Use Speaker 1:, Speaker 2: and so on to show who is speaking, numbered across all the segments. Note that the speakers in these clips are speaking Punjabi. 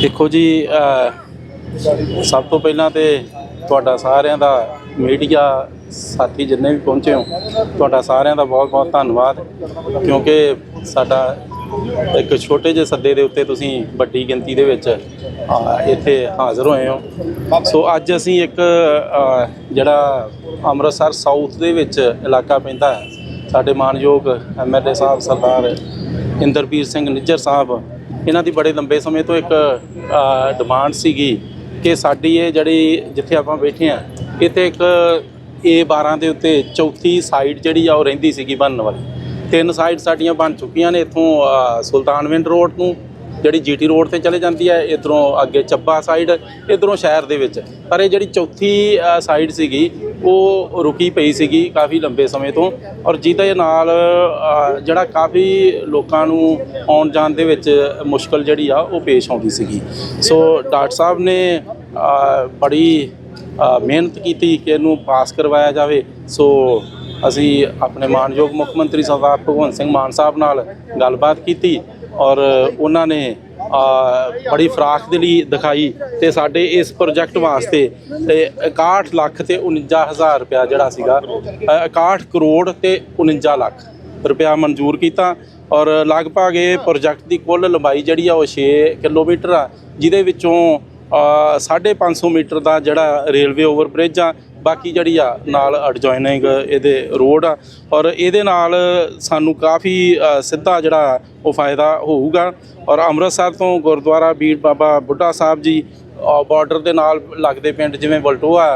Speaker 1: ਦੇਖੋ ਜੀ ਸਭ ਤੋਂ ਪਹਿਲਾਂ ਤੇ ਤੁਹਾਡਾ ਸਾਰਿਆਂ ਦਾ ਮੀਡੀਆ ਸਾਥੀ ਜਿੰਨੇ ਵੀ ਪਹੁੰਚੇ ਹੋ, ਤੁਹਾਡਾ ਸਾਰਿਆਂ ਦਾ ਬਹੁਤ-ਬਹੁਤ ਧੰਨਵਾਦ, ਕਿਉਂਕਿ ਸਾਡਾ ਇੱਕ ਛੋਟੇ ਜਿਹੇ ਸੱਦੇ ਦੇ ਉੱਤੇ ਤੁਸੀਂ ਵੱਡੀ ਗਿਣਤੀ ਦੇ ਵਿੱਚ ਇੱਥੇ ਹਾਜ਼ਰ ਹੋਏ ਹੋ। ਸੋ ਅੱਜ ਅਸੀਂ ਇੱਕ ਜਿਹੜਾ ਅੰਮ੍ਰਿਤਸਰ ਸਾਊਥ ਦੇ ਵਿੱਚ ਇਲਾਕਾ ਪੈਂਦਾ ਹੈ ਸਾਡੇ ਮਾਨਯੋਗ ਐਮਐਲਏ ਸਾਹਿਬ ਸਰਦਾਰ ਇੰਦਰਪੀਰ ਸਿੰਘ ਨਿੱਜਰ ਸਾਹਿਬ ਇਹਨਾਂ ਦੀ ਬੜੇ ਲੰਬੇ ਸਮੇਂ ਤੋਂ ਇੱਕ ਡਿਮਾਂਡ ਸੀਗੀ ਕਿ ਸਾਡੀ ਇਹ ਜਿਹੜੀ ਜਿੱਥੇ ਆਪਾਂ ਬੈਠੇ ਆ ਇੱਥੇ ਇੱਕ A12 ਦੇ ਉੱਤੇ ਚੌਥੀ ਸਾਈਡ ਜਿਹੜੀ ਆ ਉਹ ਰਹਿੰਦੀ ਸੀਗੀ ਬਣਨ ਵਾਲੀ। ਤਿੰਨ ਸਾਈਡ ਸਾਡੀਆਂ ਬਣ ਚੁੱਕੀਆਂ ਨੇ ਇੱਥੋਂ ਸੁਲਤਾਨਵਿੰਡ ਰੋਡ ਨੂੰ ਜਿਹੜੀ ਜੀਟੀ ਰੋਡ ਤੇ ਚਲੇ ਜਾਂਦੀ ਹੈ, ਇਧਰੋਂ ਅੱਗੇ ਚੱਬਾ ਸਾਈਡ ਇਧਰੋਂ ਸ਼ਹਿਰ ਦੇ ਵਿੱਚ। ਪਰ ਇਹ ਜਿਹੜੀ ਚੌਥੀ ਸਾਈਡ ਸੀਗੀ, ਉਹ ਰੁਕੀ ਪਈ ਸੀਗੀ ਕਾਫੀ ਲੰਬੇ ਸਮੇਂ ਤੋਂ ਔਰ ਜਿਹਦੇ ਨਾਲ ਜਿਹੜਾ ਕਾਫੀ ਲੋਕਾਂ ਨੂੰ ਆਉਣ ਜਾਣ ਦੇ ਵਿੱਚ ਮੁਸ਼ਕਲ ਜਿਹੜੀ ਆ, ਉਹ ਪੇਸ਼ ਆਉਂਦੀ ਸੀਗੀ। ਸੋ ਡਾਕਟਰ ਸਾਹਿਬ ਨੇ ਬੜੀ ਮਿਹਨਤ ਕੀਤੀ ਕਿ ਇਹਨੂੰ ਪਾਸ ਕਰਵਾਇਆ ਜਾਵੇ। ਸੋ ਅਸੀਂ ਆਪਣੇ ਮਾਨਯੋਗ ਮੁੱਖ ਮੰਤਰੀ ਸਰਦਾਰ ਭਗਵੰਤ ਸਿੰਘ ਮਾਨ ਸਾਹਿਬ ਨਾਲ ਗੱਲਬਾਤ ਕੀਤੀ। ਔਰ ਉਹਨਾਂ ਨੇ ਅ, ਬੜੀ ਫਰਾਖ ਦਿਲੀ ਦਿਖਾਈ ਤੇ ਸਾਡੇ ਇਸ ਪ੍ਰੋਜੈਕਟ ਵਾਸਤੇ ਤੇ 61 ਲੱਖ ਤੇ 49000 ਰੁਪਇਆ ਜਿਹੜਾ ਸੀਗਾ ਅ, 61 ਕਰੋੜ ਤੇ 49 ਲੱਖ ਰੁਪਇਆ ਮਨਜ਼ੂਰ ਕੀਤਾ ਔਰ ਲਗਭਗ ਇਹ ਪ੍ਰੋਜੈਕਟ ਦੀ ਕੁੱਲ ਲੰਬਾਈ ਜਿਹੜੀ ਆ ਉਹ 6 ਕਿਲੋਮੀਟਰ ਆ ਜਿਹਦੇ ਵਿੱਚੋਂ ਅ, 550 ਮੀਟਰ ਦਾ ਜਿਹੜਾ ਰੇਲਵੇ ਓਵਰਬ੍ਰਿਜ ਆ ਬਾਕੀ ਜਿਹੜੀ ਆ, ਨਾਲ ਅਡਜੋਇਨਿੰਗ ਇਹਦੇ ਰੋਡ ਆ, ਔਰ ਇਹਦੇ ਨਾਲ ਸਾਨੂੰ ਕਾਫੀ ਸਿੱਧਾ ਜਿਹੜਾ ਉਹ ਫਾਇਦਾ ਹੋਊਗਾ। ਔਰ ਅੰਮ੍ਰਿਤਸਰ ਤੋਂ ਗੁਰਦੁਆਰਾ ਬੀੜ ਬਾਬਾ ਬੁੱਢਾ ਸਾਹਿਬ ਜੀ ਬਾਰਡਰ ਦੇ ਨਾਲ ਲੱਗਦੇ ਪਿੰਡ ਜਿਵੇਂ ਵਲਟੋਆ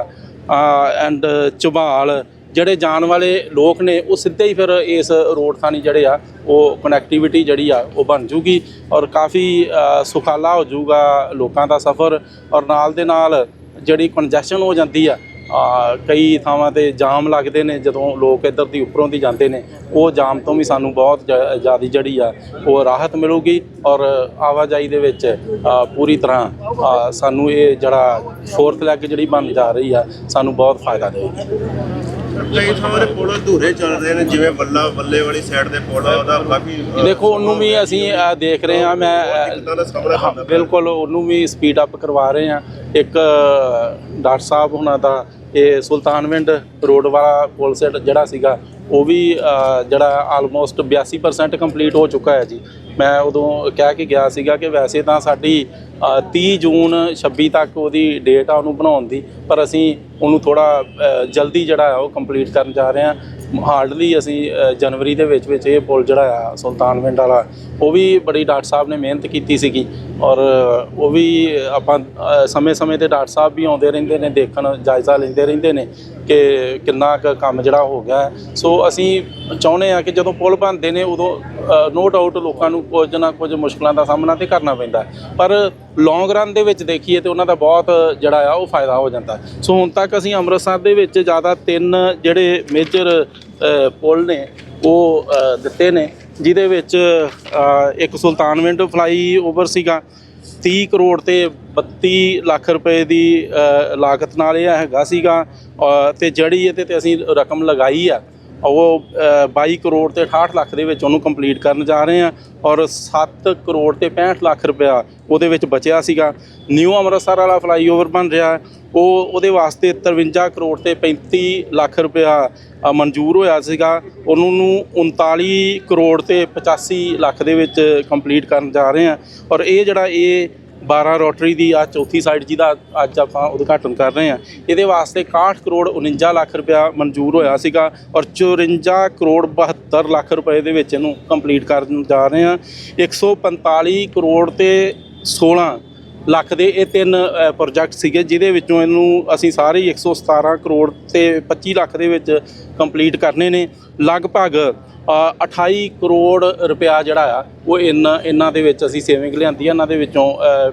Speaker 1: ਐਂਡ ਝਬਾਲ ਜਿਹੜੇ ਜਾਣ ਵਾਲੇ ਲੋਕ ਨੇ, ਉਹ ਸਿੱਧੇ ਹੀ ਫਿਰ ਇਸ ਰੋਡ ਥਾਣੀ ਜਿਹੜੇ ਆ, ਉਹ ਕਨੈਕਟੀਵਿਟੀ ਜਿਹੜੀ ਆ, ਉਹ ਬਣ ਜੂਗੀ। ਔਰ ਕਾਫੀ ਸੁਖਾਲਾ ਹੋ ਜਾਊਗਾ ਲੋਕਾਂ ਦਾ ਸਫ਼ਰ। ਔਰ ਨਾਲ ਦੇ ਨਾਲ ਜਿਹੜੀ ਕੰਜੈਸ਼ਨ ਹੋ ਜਾਂਦੀ ਆ ਕਈ ਥਾਵਾਂ ਤੇ ਜਾਮ ਲੱਗਦੇ ਨੇ ਜਦੋਂ ਲੋਕ ਇੱਧਰ ਦੀ ਉੱਪਰੋਂ ਦੀ ਜਾਂਦੇ ਨੇ ਉਹ ਜਾਮ ਤੋਂ ਵੀ ਸਾਨੂੰ ਬਹੁਤ ਜ਼ਿਆਦਾ ਜਿਹੜੀ ਆ ਉਹ ਰਾਹਤ ਮਿਲੂਗੀ ਔਰ ਆਵਾਜਾਈ ਦੇ ਵਿੱਚ ਪੂਰੀ ਤਰ੍ਹਾਂ ਸਾਨੂੰ ਇਹ ਜਿਹੜਾ ਫੋਰਥ ਲੈਗ ਜਿਹੜੀ ਬਣ ਜਾ ਰਹੀ ਆ ਸਾਨੂੰ ਬਹੁਤ ਫਾਇਦਾ ਦੇਵੇਗੀ
Speaker 2: ਕਈ ਥਾਵਾਂ ਦੇ ਪੁਲ ਅਧੂਰੇ ਚੱਲ ਰਹੇ ਨੇ ਜਿਵੇਂ ਬੱਲਾ ਬੱਲੇ ਵਾਲੀ ਸਾਈਡ ਦੇ ਪੁਲ ਉਹਦਾ ਕਾਫੀ
Speaker 1: ਦੇਖੋ ਉਹਨੂੰ ਵੀ ਅਸੀਂ ਦੇਖ ਰਹੇ ਹਾਂ ਮੈਂ। ਬਿਲਕੁਲ ਉਹਨੂੰ ਵੀ ਸਪੀਡ ਅਪ ਕਰਵਾ ਰਹੇ ਹਾਂ ਇੱਕ ਡਾਕਟਰ ਸਾਹਿਬ ਹੁਣਾਂ ਦਾ ਇਹ ਸੁਲਤਾਨਵਿੰਡ ਰੋਡ ਵਾਲਾ ਪੁਲ ਸੈਟ ਜਿਹੜਾ ਸੀਗਾ ਉਹ ਵੀ ਜਿਹੜਾ ਆਲਮੋਸਟ 82% ਕੰਪਲੀਟ ਹੋ ਚੁੱਕਾ ਹੈ ਜੀ। ਮੈਂ ਉਦੋਂ ਕਹਿ ਕੇ ਗਿਆ ਸੀਗਾ ਕਿ ਵੈਸੇ ਤਾਂ ਸਾਡੀ ਅ, 30 ਜੂਨ 26 ਤੱਕ ਉਹਦੀ ਡੇਟ ਆ ਉਹਨੂੰ ਬਣਾਉਣ ਦੀ ਪਰ ਅਸੀਂ ਉਹਨੂੰ ਥੋੜਾ ਜਲਦੀ ਜਿਹੜਾ ਆ ਉਹ ਕੰਪਲੀਟ ਕਰਨ ਜਾ ਰਹੇ ਹਾਂ। ਹਾਰਡਲੀ ਅਸੀਂ ਜਨਵਰੀ ਦੇ ਵਿੱਚ ਵਿੱਚ ਇਹ ਪੁਲ ਜਿਹੜਾ ਆ ਸੁਲਤਾਨਵਿੰਡ ਵਾਲਾ, ਉਹ ਵੀ ਬੜੀ ਡਾਕਟਰ ਸਾਹਿਬ ਨੇ ਮਿਹਨਤ ਕੀਤੀ ਸੀਗੀ। ਔਰ ਉਹ ਵੀ ਆਪਾਂ ਸਮੇਂ-ਸਮੇਂ ਤੇ ਡਾਕਟਰ ਸਾਹਿਬ ਵੀ ਆਉਂਦੇ ਰਹਿੰਦੇ ਨੇ, ਦੇਖਣ ਜਾਇਜ਼ਾ ਲੈਂਦੇ ਰਹਿੰਦੇ ਨੇ ਕਿ ਕਿੰਨਾ ਕੁ ਕੰਮ ਜਿਹੜਾ ਹੋ ਗਿਆ। ਸੋ ਅਸੀਂ ਚਾਹੁੰਦੇ ਆ ਕਿ ਜਦੋਂ ਪੁਲ ਬਣਦੇ ਨੇ, ਉਦੋਂ ਨੋ ਡਾਊਟ ਲੋਕਾਂ ਨੂੰ ਕੁਝ ਨਾ ਕੁਝ ਮੁਸ਼ਕਲਾਂ ਦਾ ਸਾਹਮਣਾ ਤੇ ਕਰਨਾ ਪੈਂਦਾ। ਪਰ ਲੌਂਗ ਰਨ ਦੇ ਵਿੱਚ ਦੇਖੀਏ ਤੇ ਉਹਨਾਂ ਦਾ ਬਹੁਤ ਜਿਹੜਾ ਆ ਉਹ ਫਾਇਦਾ ਹੋ ਜਾਂਦਾ। ਸੋ ਹੁਣ ਤੱਕ ਅਸੀਂ ਅੰਮ੍ਰਿਤਸਰ ਦੇ ਵਿੱਚ ਜ਼ਿਆਦਾ ਤਿੰਨ ਜਿਹੜੇ ਮੇਜਰ ਪੁਲ ਨੇ ਉਹ ਦਿੱਤੇ ਨੇ ਜਿਹਦੇ ਵਿੱਚ ਅ, ਇੱਕ ਸੁਲਤਾਨਵਿੰਡ ਫਲਾਈ ਓਵਰ ਸੀਗਾ। 30 ਕਰੋੜ ਤੇ 32 ਲੱਖ ਰੁਪਏ ਦੀ ਲਾਗਤ ਨਾਲ ਇਹ ਹੈਗਾ ਸੀਗਾ। ਅ, ਤੇ ਜਿਹੜੀ ਇਹਦੇ ਤੇ ਅਸੀਂ ਰਕਮ ਲਗਾਈ ਆ। ਉਹ ਅ, 22 ਕਰੋੜ ਤੇ 68 ਲੱਖ ਦੇ ਵਿੱਚ ਉਹਨੂੰ ਕੰਪਲੀਟ ਕਰਨ ਜਾ ਰਹੇ ਆ ਔਰ 7 ਕਰੋੜ ਤੇ 65 ਲੱਖ ਰੁਪਇਆ ਉਹਦੇ ਵਿੱਚ ਬਚਿਆ ਸੀਗਾ। ਨਿਊ ਅੰਮ੍ਰਿਤਸਰ ਵਾਲਾ ਫਲਾਈਓਵਰ ਬਣ ਰਿਹਾ। ਉਹ ਉਹਦੇ ਵਾਸਤੇ 53 ਕਰੋੜ ਤੇ 35 ਲੱਖ ਰੁਪਇਆ ਮਨਜ਼ੂਰ ਹੋਇਆ ਸੀਗਾ। ਉਹਨੂੰ ਨੂੰ 39 ਕਰੋੜ ਤੇ 85 ਲੱਖ ਦੇ ਵਿੱਚ ਕੰਪਲੀਟ ਕਰਨ ਜਾ ਰਹੇ ਆ। ਔਰ ਇਹ ਜਿਹੜਾ ਇਹ 12 ਰੋਟਰੀ ਦੀ ਆ ਚੌਥੀ ਸਾਈਡ ਜਿਹਦਾ ਅੱਜ ਆਪਾਂ ਉਦਘਾਟਨ ਕਰ ਰਹੇ ਹਾਂ, ਇਹਦੇ ਵਾਸਤੇ 61 ਕਰੋੜ 49 ਲੱਖ ਰੁਪਇਆ ਮਨਜ਼ੂਰ ਹੋਇਆ ਸੀਗਾ ਔਰ 54 ਕਰੋੜ 72 ਲੱਖ ਰੁਪਏ ਦੇ ਵਿੱਚ ਇਹਨੂੰ ਕੰਪਲੀਟ ਕਰਨ ਜਾ ਰਹੇ ਆ 145 ਕਰੋੜ ਤੇ 16 ਲੱਖ ਦੇ ਇਹ ਤਿੰਨ ਪ੍ਰੋਜੈਕਟ ਸੀਗੇ ਜਿਹਦੇ ਵਿੱਚੋਂ ਇਹਨੂੰ ਅਸੀਂ ਸਾਰੇ ਹੀ 117 ਕਰੋੜ ਤੇ 25 ਲੱਖ ਦੇ ਵਿੱਚ ਕੰਪਲੀਟ ਕਰਨੇ ਨੇ। ਲਗਭਗ ਅ, 28 ਕਰੋੜ ਰੁਪਇਆ ਜਿਹੜਾ ਆ ਉਹ ਇਹਨਾਂ ਇਹਨਾਂ ਦੇ ਵਿੱਚ ਅਸੀਂ ਸੇਵਿੰਗ ਲਿਆਂਦੀ ਆ। ਇਹਨਾਂ ਦੇ ਵਿੱਚੋਂ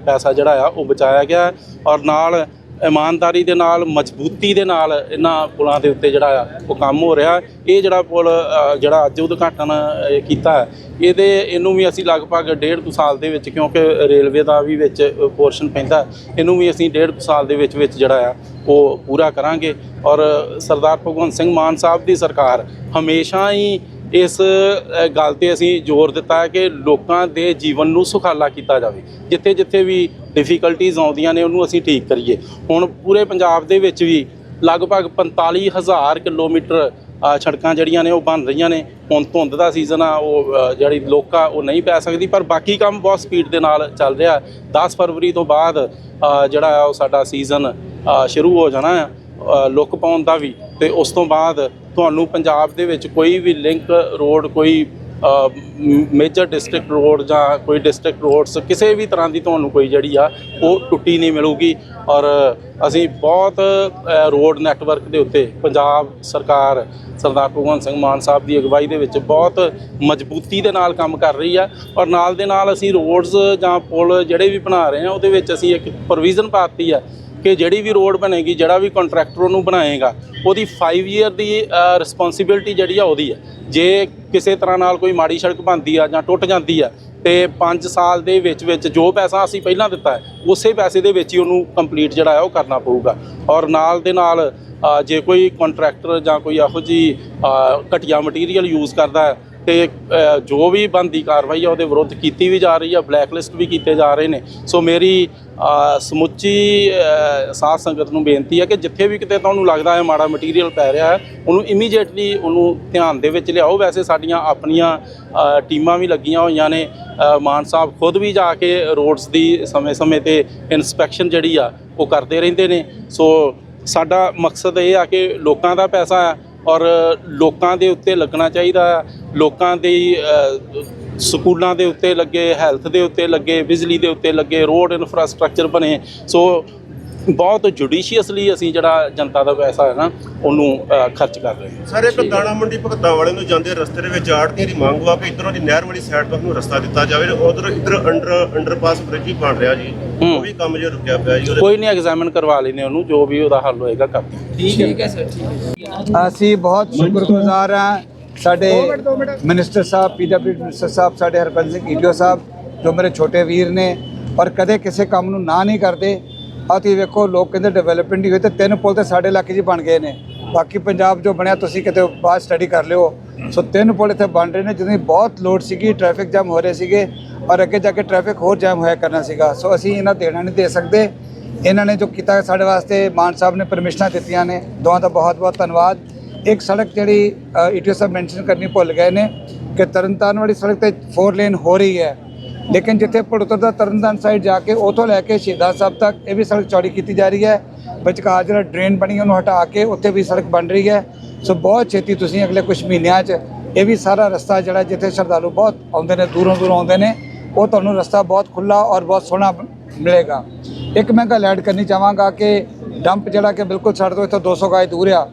Speaker 1: ਪੈਸਾ ਜਿਹੜਾ ਆ ਉਹ ਬਚਾਇਆ ਗਿਆ। ਔਰ ਨਾਲ ਇਮਾਨਦਾਰੀ ਦੇ ਨਾਲ, ਮਜ਼ਬੂਤੀ ਦੇ ਨਾਲ ਇਹਨਾਂ ਪੁਲਾਂ ਦੇ ਉੱਤੇ ਜਿਹੜਾ ਆ, ਉਹ ਕੰਮ ਹੋ ਰਿਹਾ। ਇਹ ਜਿਹੜਾ ਪੁਲ ਜਿਹੜਾ ਅੱਜ ਉਦਘਾਟਨ ਕੀਤਾ ਹੈ, ਇਹਦੇ, ਇਹਨੂੰ ਵੀ ਅਸੀਂ ਲਗਭਗ ਡੇਢ ਕੁ ਸਾਲ ਦੇ ਵਿੱਚ, ਕਿਉਂਕਿ ਰੇਲਵੇ ਦਾ ਵੀ ਵਿੱਚ ਪੋਰਸ਼ਨ ਪੈਂਦਾ ਇਹਨੂੰ ਵੀ ਅਸੀਂ ਡੇਢ ਕੁ ਸਾਲ ਦੇ ਵਿੱਚ ਵਿੱਚ ਜਿਹੜਾ ਆ, ਉਹ ਪੂਰਾ ਕਰਾਂਗੇ। ਔਰ ਸਰਦਾਰ ਭਗਵੰਤ ਸਿੰਘ ਮਾਨ ਸਾਹਿਬ ਦੀ ਸਰਕਾਰ ਹਮੇਸ਼ਾ ਹੀ ਇਸ ਗੱਲ ਤੇ ਅਸੀਂ ਜ਼ੋਰ ਦਿੱਤਾ ਕਿ ਲੋਕਾਂ ਦੇ ਜੀਵਨ ਨੂੰ ਸੁਖਾਲਾ ਕੀਤਾ ਜਾਵੇ। ਜਿੱਥੇ ਜਿੱਥੇ ਵੀ ਡਿਫਿਕਲਟੀਆਂ ਆਉਂਦੀਆਂ ਨੇ ਉਹਨੂੰ ਅਸੀਂ ਠੀਕ ਕਰੀਏ। ਹੁਣ ਪੂਰੇ ਪੰਜਾਬ ਦੇ ਵਿੱਚ ਵੀ ਲਗਭਗ 45000 ਕਿਲੋਮੀਟਰ ਸੜਕਾਂ ਜਿਹੜੀਆਂ ਨੇ ਉਹ ਬਣ ਰਹੀਆਂ ਨੇ। ਹੁਣ ਧੁੰਦ ਦਾ ਸੀਜ਼ਨ ਆ ਉਹ ਅ, ਜਿਹੜੀ ਲੋਕਾ ਉਹ ਨਹੀਂ ਪੈ ਸਕਦੀ। ਪਰ ਬਾਕੀ ਕੰਮ ਬਹੁਤ ਸਪੀਡ ਦੇ ਨਾਲ ਚੱਲ ਰਿਹਾ। 10 ਫਰਵਰੀ ਤੋਂ ਬਾਅਦ ਜਿਹੜਾ ਆ ਉਹ ਸਾਡਾ ਸੀਜ਼ਨ ਸ਼ੁਰੂ ਹੋ ਜਾਣਾ ਆ। ਲੁੱਕ ਪਾਉਣ ਦਾ ਵੀ ਤੇ ਉਸ ਤੋਂ ਬਾਅਦ ਤੁਹਾਨੂੰ ਪੰਜਾਬ ਦੇ ਵਿੱਚ ਕੋਈ ਵੀ ਲਿੰਕ ਰੋਡ ਕੋਈ ਮੇਜਰ ਡਿਸਟ੍ਰਿਕਟ ਰੋਡ ਜਾਂ ਕੋਈ ਡਿਸਟ੍ਰਿਕਟ ਰੋਡਸ ਕਿਸੇ ਵੀ ਤਰ੍ਹਾਂ ਦੀ ਤੁਹਾਨੂੰ ਕੋਈ ਜਿਹੜੀ ਆ, ਉਹ ਟੁੱਟੀ ਨਹੀਂ ਮਿਲੂਗੀ ਔਰ ਅਸੀਂ ਬਹੁਤ ਰੋਡ ਨੈਟਵਰਕ ਦੇ ਉੱਤੇ ਪੰਜਾਬ ਸਰਕਾਰ ਸਰਦਾਰ ਭਗਵੰਤ ਸਿੰਘ ਮਾਨ ਸਾਹਿਬ ਦੀ ਅਗਵਾਈ ਦੇ ਵਿੱਚ ਬਹੁਤ ਮਜ਼ਬੂਤੀ ਦੇ ਨਾਲ ਕੰਮ ਕਰ ਰਹੀ ਆ ਔਰ ਨਾਲ ਦੇ ਨਾਲ ਅਸੀਂ ਰੋਡਸ ਜਾਂ ਪੁਲ ਜਿਹੜੇ ਵੀ ਬਣਾ ਰਹੇ ਆ, ਉਹਦੇ ਵਿੱਚ ਅਸੀਂ ਇੱਕ ਪ੍ਰੋਵੀਜ਼ਨ ਪਾਤੀ ਆ ਕਿ ਜਿਹੜੀ ਵੀ ਰੋਡ ਬਣੇਗੀ, ਜਿਹੜਾ ਵੀ ਕੰਟਰੈਕਟਰ ਉਹਨੂੰ ਬਣਾਏਗਾ, ਉਹਦੀ 5 ਇਅਰ ਦੀ ਰਿਸਪੌਂਸਿਬਿਲਟੀ ਜਿਹੜੀ ਆ ਉਹਦੀ ਹੈ ਜੇ ਕਿਸੇ ਤਰ੍ਹਾਂ ਨਾਲ ਕੋਈ ਮਾੜੀ ਸੜਕ ਬਣਦੀ ਆ ਜਾਂ ਟੁੱਟ ਜਾਂਦੀ ਆ, ਤੇ 5 ਸਾਲ ਦੇ ਵਿੱਚ ਵਿੱਚ ਜੋ ਪੈਸਾ ਅਸੀਂ ਪਹਿਲਾਂ ਦਿੱਤਾ ਹੈ, ਉਸੇ ਪੈਸੇ ਦੇ ਵਿੱਚ ਹੀ ਉਹਨੂੰ ਕੰਪਲੀਟ ਜਿਹੜਾ ਹੈ ਉਹ ਕਰਨਾ ਪਊਗਾ। ਔਰ ਨਾਲ ਦੇ ਨਾਲ ਜੇ ਕੋਈ ਕੰਟਰੈਕਟਰ ਜਾਂ ਕੋਈ ਇਹੋ ਜੀ ਘਟੀਆ ਮਟੀਰੀਅਲ ਯੂਜ਼ ਕਰਦਾ ਹੈ ਤੇ ਜੋ ਵੀ ਬੰਦੀ ਕਾਰਵਾਈ ਆ ਉਹਦੇ ਵਿਰੁੱਧ ਕੀਤੀ ਵੀ ਜਾ ਰਹੀ ਆ ਬਲੈਕਲਿਸਟ ਵੀ ਕੀਤੇ ਜਾ ਰਹੇ ਨੇ। ਸੋ ਮੇਰੀ ਸਮੁੱਚੀ ਅ, ਸਾਧ ਸੰਗਤ ਨੂੰ ਬੇਨਤੀ ਹੈ ਕਿ ਜਿੱਥੇ ਵੀ ਕਿਤੇ ਤੁਹਾਨੂੰ ਲੱਗਦਾ ਹੈ ਮਾੜਾ ਮਟੀਰੀਅਲ ਪੈ ਰਿਹਾ ਹੈ ਉਹਨੂੰ ਇਮੀਡੀਏਟਲੀ ਉਹਨੂੰ ਧਿਆਨ ਦੇ ਵਿੱਚ ਲਿਆਓ। ਵੈਸੇ ਸਾਡੀਆਂ ਆਪਣੀਆਂ ਟੀਮਾਂ ਵੀ ਲੱਗੀਆਂ ਹੋਈਆਂ ਨੇ। ਮਾਨ ਸਾਹਿਬ ਖੁਦ ਵੀ ਜਾ ਕੇ ਰੋਡਸ ਦੀ ਸਮੇਂ-ਸਮੇਂ ਤੇ ਇਨਸਪੈਕਸ਼ਨ ਜਿਹੜੀ ਆ ਉਹ ਕਰਦੇ ਰਹਿੰਦੇ ਨੇ। ਸੋ ਸਾਡਾ ਮਕਸਦ ਇਹ ਆ ਕਿ ਲੋਕਾਂ ਦਾ ਪੈਸਾ ਔਰ ਲੋਕਾਂ ਦੇ ਉੱਤੇ ਲੱਗਣਾ ਚਾਹੀਦਾ ਲੋਕਾਂ ਦੀ ਸਕੂਲਾਂ ਦੇ ਉੱਤੇ ਲੱਗੇ, ਹੈਲਥ ਦੇ ਉੱਤੇ ਲੱਗੇ, ਬਿਜਲੀ ਦੇ ਉੱਤੇ ਲੱਗੇ, ਰੋਡ ਇਨਫਰਾਸਟ੍ਰਕਚਰ ਬਣੇ। ਸੋ ਬਹੁਤ ਜੁਡੀਸ਼ੀਅਸਲੀ ਅਸੀਂ ਜਿਹੜਾ ਜਨਤਾ ਦਾ ਪੈਸਾ ਹੈ ਨਾ ਉਹਨੂੰ ਖਰਚ ਕਰ ਰਹੇ ਹਾਂ।
Speaker 2: ਸਰ ਇੱਕ ਦਾਣਾ ਮੰਡੀ ਭਗਤਾਂ ਵਾਲੇ ਨੂੰ ਜਾਂਦੇ ਰਸਤੇ ਦੇ ਵਿੱਚ ਆੜਤੀਆਂ ਦੀ ਮੰਗ ਵਾ ਕਿ ਇਧਰੋਂ ਦੀ ਨਹਿਰ ਵਾਲੀ ਸਾਈਡ ਤੋਂ ਨੂੰ ਰਸਤਾ ਦਿੱਤਾ ਜਾਵੇ ਉਧਰ ਇਧਰ ਅੰਡਰ ਅੰਡਰਪਾਸ ਬ੍ਰਿਜ ਵੀ ਬਣ ਰਿਹਾ ਜੀ। ਉਹ ਵੀ ਕੰਮ ਜੇ ਰੁਕਿਆ ਪਿਆ ਜੀ ਉਹਦੇ
Speaker 1: ਕੋਈ ਨਹੀਂ ਐਗਜ਼ਾਮਿਨ ਕਰਵਾ ਲੈਨੇ ਉਹਨੂੰ ਜੋ ਵੀ ਉਹਦਾ ਹੱਲ ਹੋਏਗਾ ਕਰਦੇ ਹਾਂ।
Speaker 3: ਠੀਕ ਹੈ ਸਰ ਠੀਕ ਹੈ।
Speaker 4: ਅਸੀਂ ਬਹੁਤ ਸ਼ੁਕਰਗੁਜ਼ਾਰ ਹਾਂ ਸਾਡੇ ਮਿਨਿਸਟਰ ਸਾਹਿਬ ਪੀਡਬਲਿਊ ਮਿਨਿਸਟਰ ਸਾਹਿਬ ਸਾਡੇ ਹਰਪੰਜ ਸਿੰਘ ਈਡੀਓ ਸਾਹਿਬ ਜੋ ਮੇਰੇ ਛੋਟੇ ਵੀਰ ਨੇ ਔਰ ਕਦੇ ਕਿਸੇ ਕੰਮ ਨੂੰ ਨਾ ਨਹੀਂ ਕਰਦੇ ਆਹ ਤੁਸੀਂ ਵੇਖੋ, ਲੋਕ ਕਹਿੰਦੇ ਡਿਵੈਲਪਮੈਂਟ ਨਹੀਂ ਹੋਈ ਤੇ ਤਿੰਨ ਪੁਲ ਤੇ ਸਾਡੇ ਇਲਾਕੇ 'ਚ ਬਣ ਗਏ ਨੇ। ਬਾਕੀ ਪੰਜਾਬ ਜੋ ਬਣਿਆ, ਤੁਸੀਂ ਕਿਤੇ ਬਾਅਦ ਸਟੱਡੀ ਕਰ ਲਿਓ। ਸੋ ਤਿੰਨ ਪੁਲ ਇੱਥੇ ਬਣ ਰਹੇ ਨੇ ਜਿਹਦੀ ਬਹੁਤ ਲੋਡ ਸੀਗੀ ਟ੍ਰੈਫਿਕ ਜਾਮ ਹੋ ਰਹੇ ਸੀਗੇ ਔਰ ਅੱਗੇ ਜਾ ਕੇ ਟ੍ਰੈਫਿਕ ਹੋਰ ਜਾਮ ਹੋਇਆ ਕਰਨਾ ਸੀਗਾ। ਸੋ ਅਸੀਂ ਇਹਨਾਂ ਦੇਣਾ ਨਹੀਂ ਦੇ ਸਕਦੇ। ਇਹਨਾਂ ਨੇ ਜੋ ਕੀਤਾ ਸਾਡੇ ਵਾਸਤੇ, ਮਾਨ ਸਾਹਿਬ ਨੇ ਪਰਮਿਸ਼ਨਾਂ ਦਿੱਤੀਆਂ ਨੇ। ਦੋਵਾਂ ਦਾ ਬਹੁਤ ਬਹੁਤ ਧੰਨਵਾਦ। ਇੱਕ ਸੜਕ ਜਿਹੜੀ ਈਟੀਓ ਸਾਹਿਬ ਮੈਂਸ਼ਨ ਕਰਨੀ ਭੁੱਲ ਗਏ ਨੇ ਕਿ ਤਰਨਤਾਰਨ ਵਾਲੀ ਸੜਕ ਤੇ 4 ਲੇਨ ਹੋ ਰਹੀ ਹੈ। ਲੇਕਿਨ ਜਿੱਥੇ ਪੁਲ ਦਾ ਤਰਨਤਾਰਨ ਸਾਈਡ ਜਾ ਕੇ, ਉਥੋਂ ਲੈ ਕੇ ਸ਼ਹੀਦਾਂ ਸਾਹਿਬ ਤੱਕ ਇਹ ਵੀ ਸੜਕ ਚੌੜੀ ਕੀਤੀ ਜਾ ਰਹੀ ਹੈ। ਵਿਚਕਾਰ ਜਿਹੜਾ ਡਰੇਨ ਬਣੀ ਉਹਨੂੰ ਹਟਾ ਕੇ ਉੱਥੇ ਵੀ ਸੜਕ ਬਣ ਰਹੀ ਹੈ। ਸੋ ਬਹੁਤ ਛੇਤੀ ਤੁਸੀਂ ਅਗਲੇ ਕੁਝ ਮਹੀਨਿਆਂ 'ਚ ਇਹ ਵੀ ਸਾਰਾ ਰਸਤਾ ਜਿਹੜਾ ਜਿੱਥੇ ਸ਼ਰਧਾਲੂ ਬਹੁਤ ਆਉਂਦੇ ਨੇ, ਦੂਰੋਂ ਦੂਰੋਂ ਆਉਂਦੇ ਨੇ, ਉਹ ਤੁਹਾਨੂੰ ਰਸਤਾ ਬਹੁਤ ਖੁੱਲਾ ਔਰ ਬਹੁਤ ਸੋਹਣਾ ਮਿਲੇਗਾ। ਇੱਕ ਮੈਂ ਗੱਲ ਐਡ ਕਰਨੀ ਚਾਹਾਂਗਾ ਕਿ ਡੰਪ ਜਿਹੜਾ ਕਿ ਬਿਲਕੁਲ ਛੱਡ ਤੋਂ ਇੱਥੋਂ 200 ਗਾਇ ਦੂਰ ਆ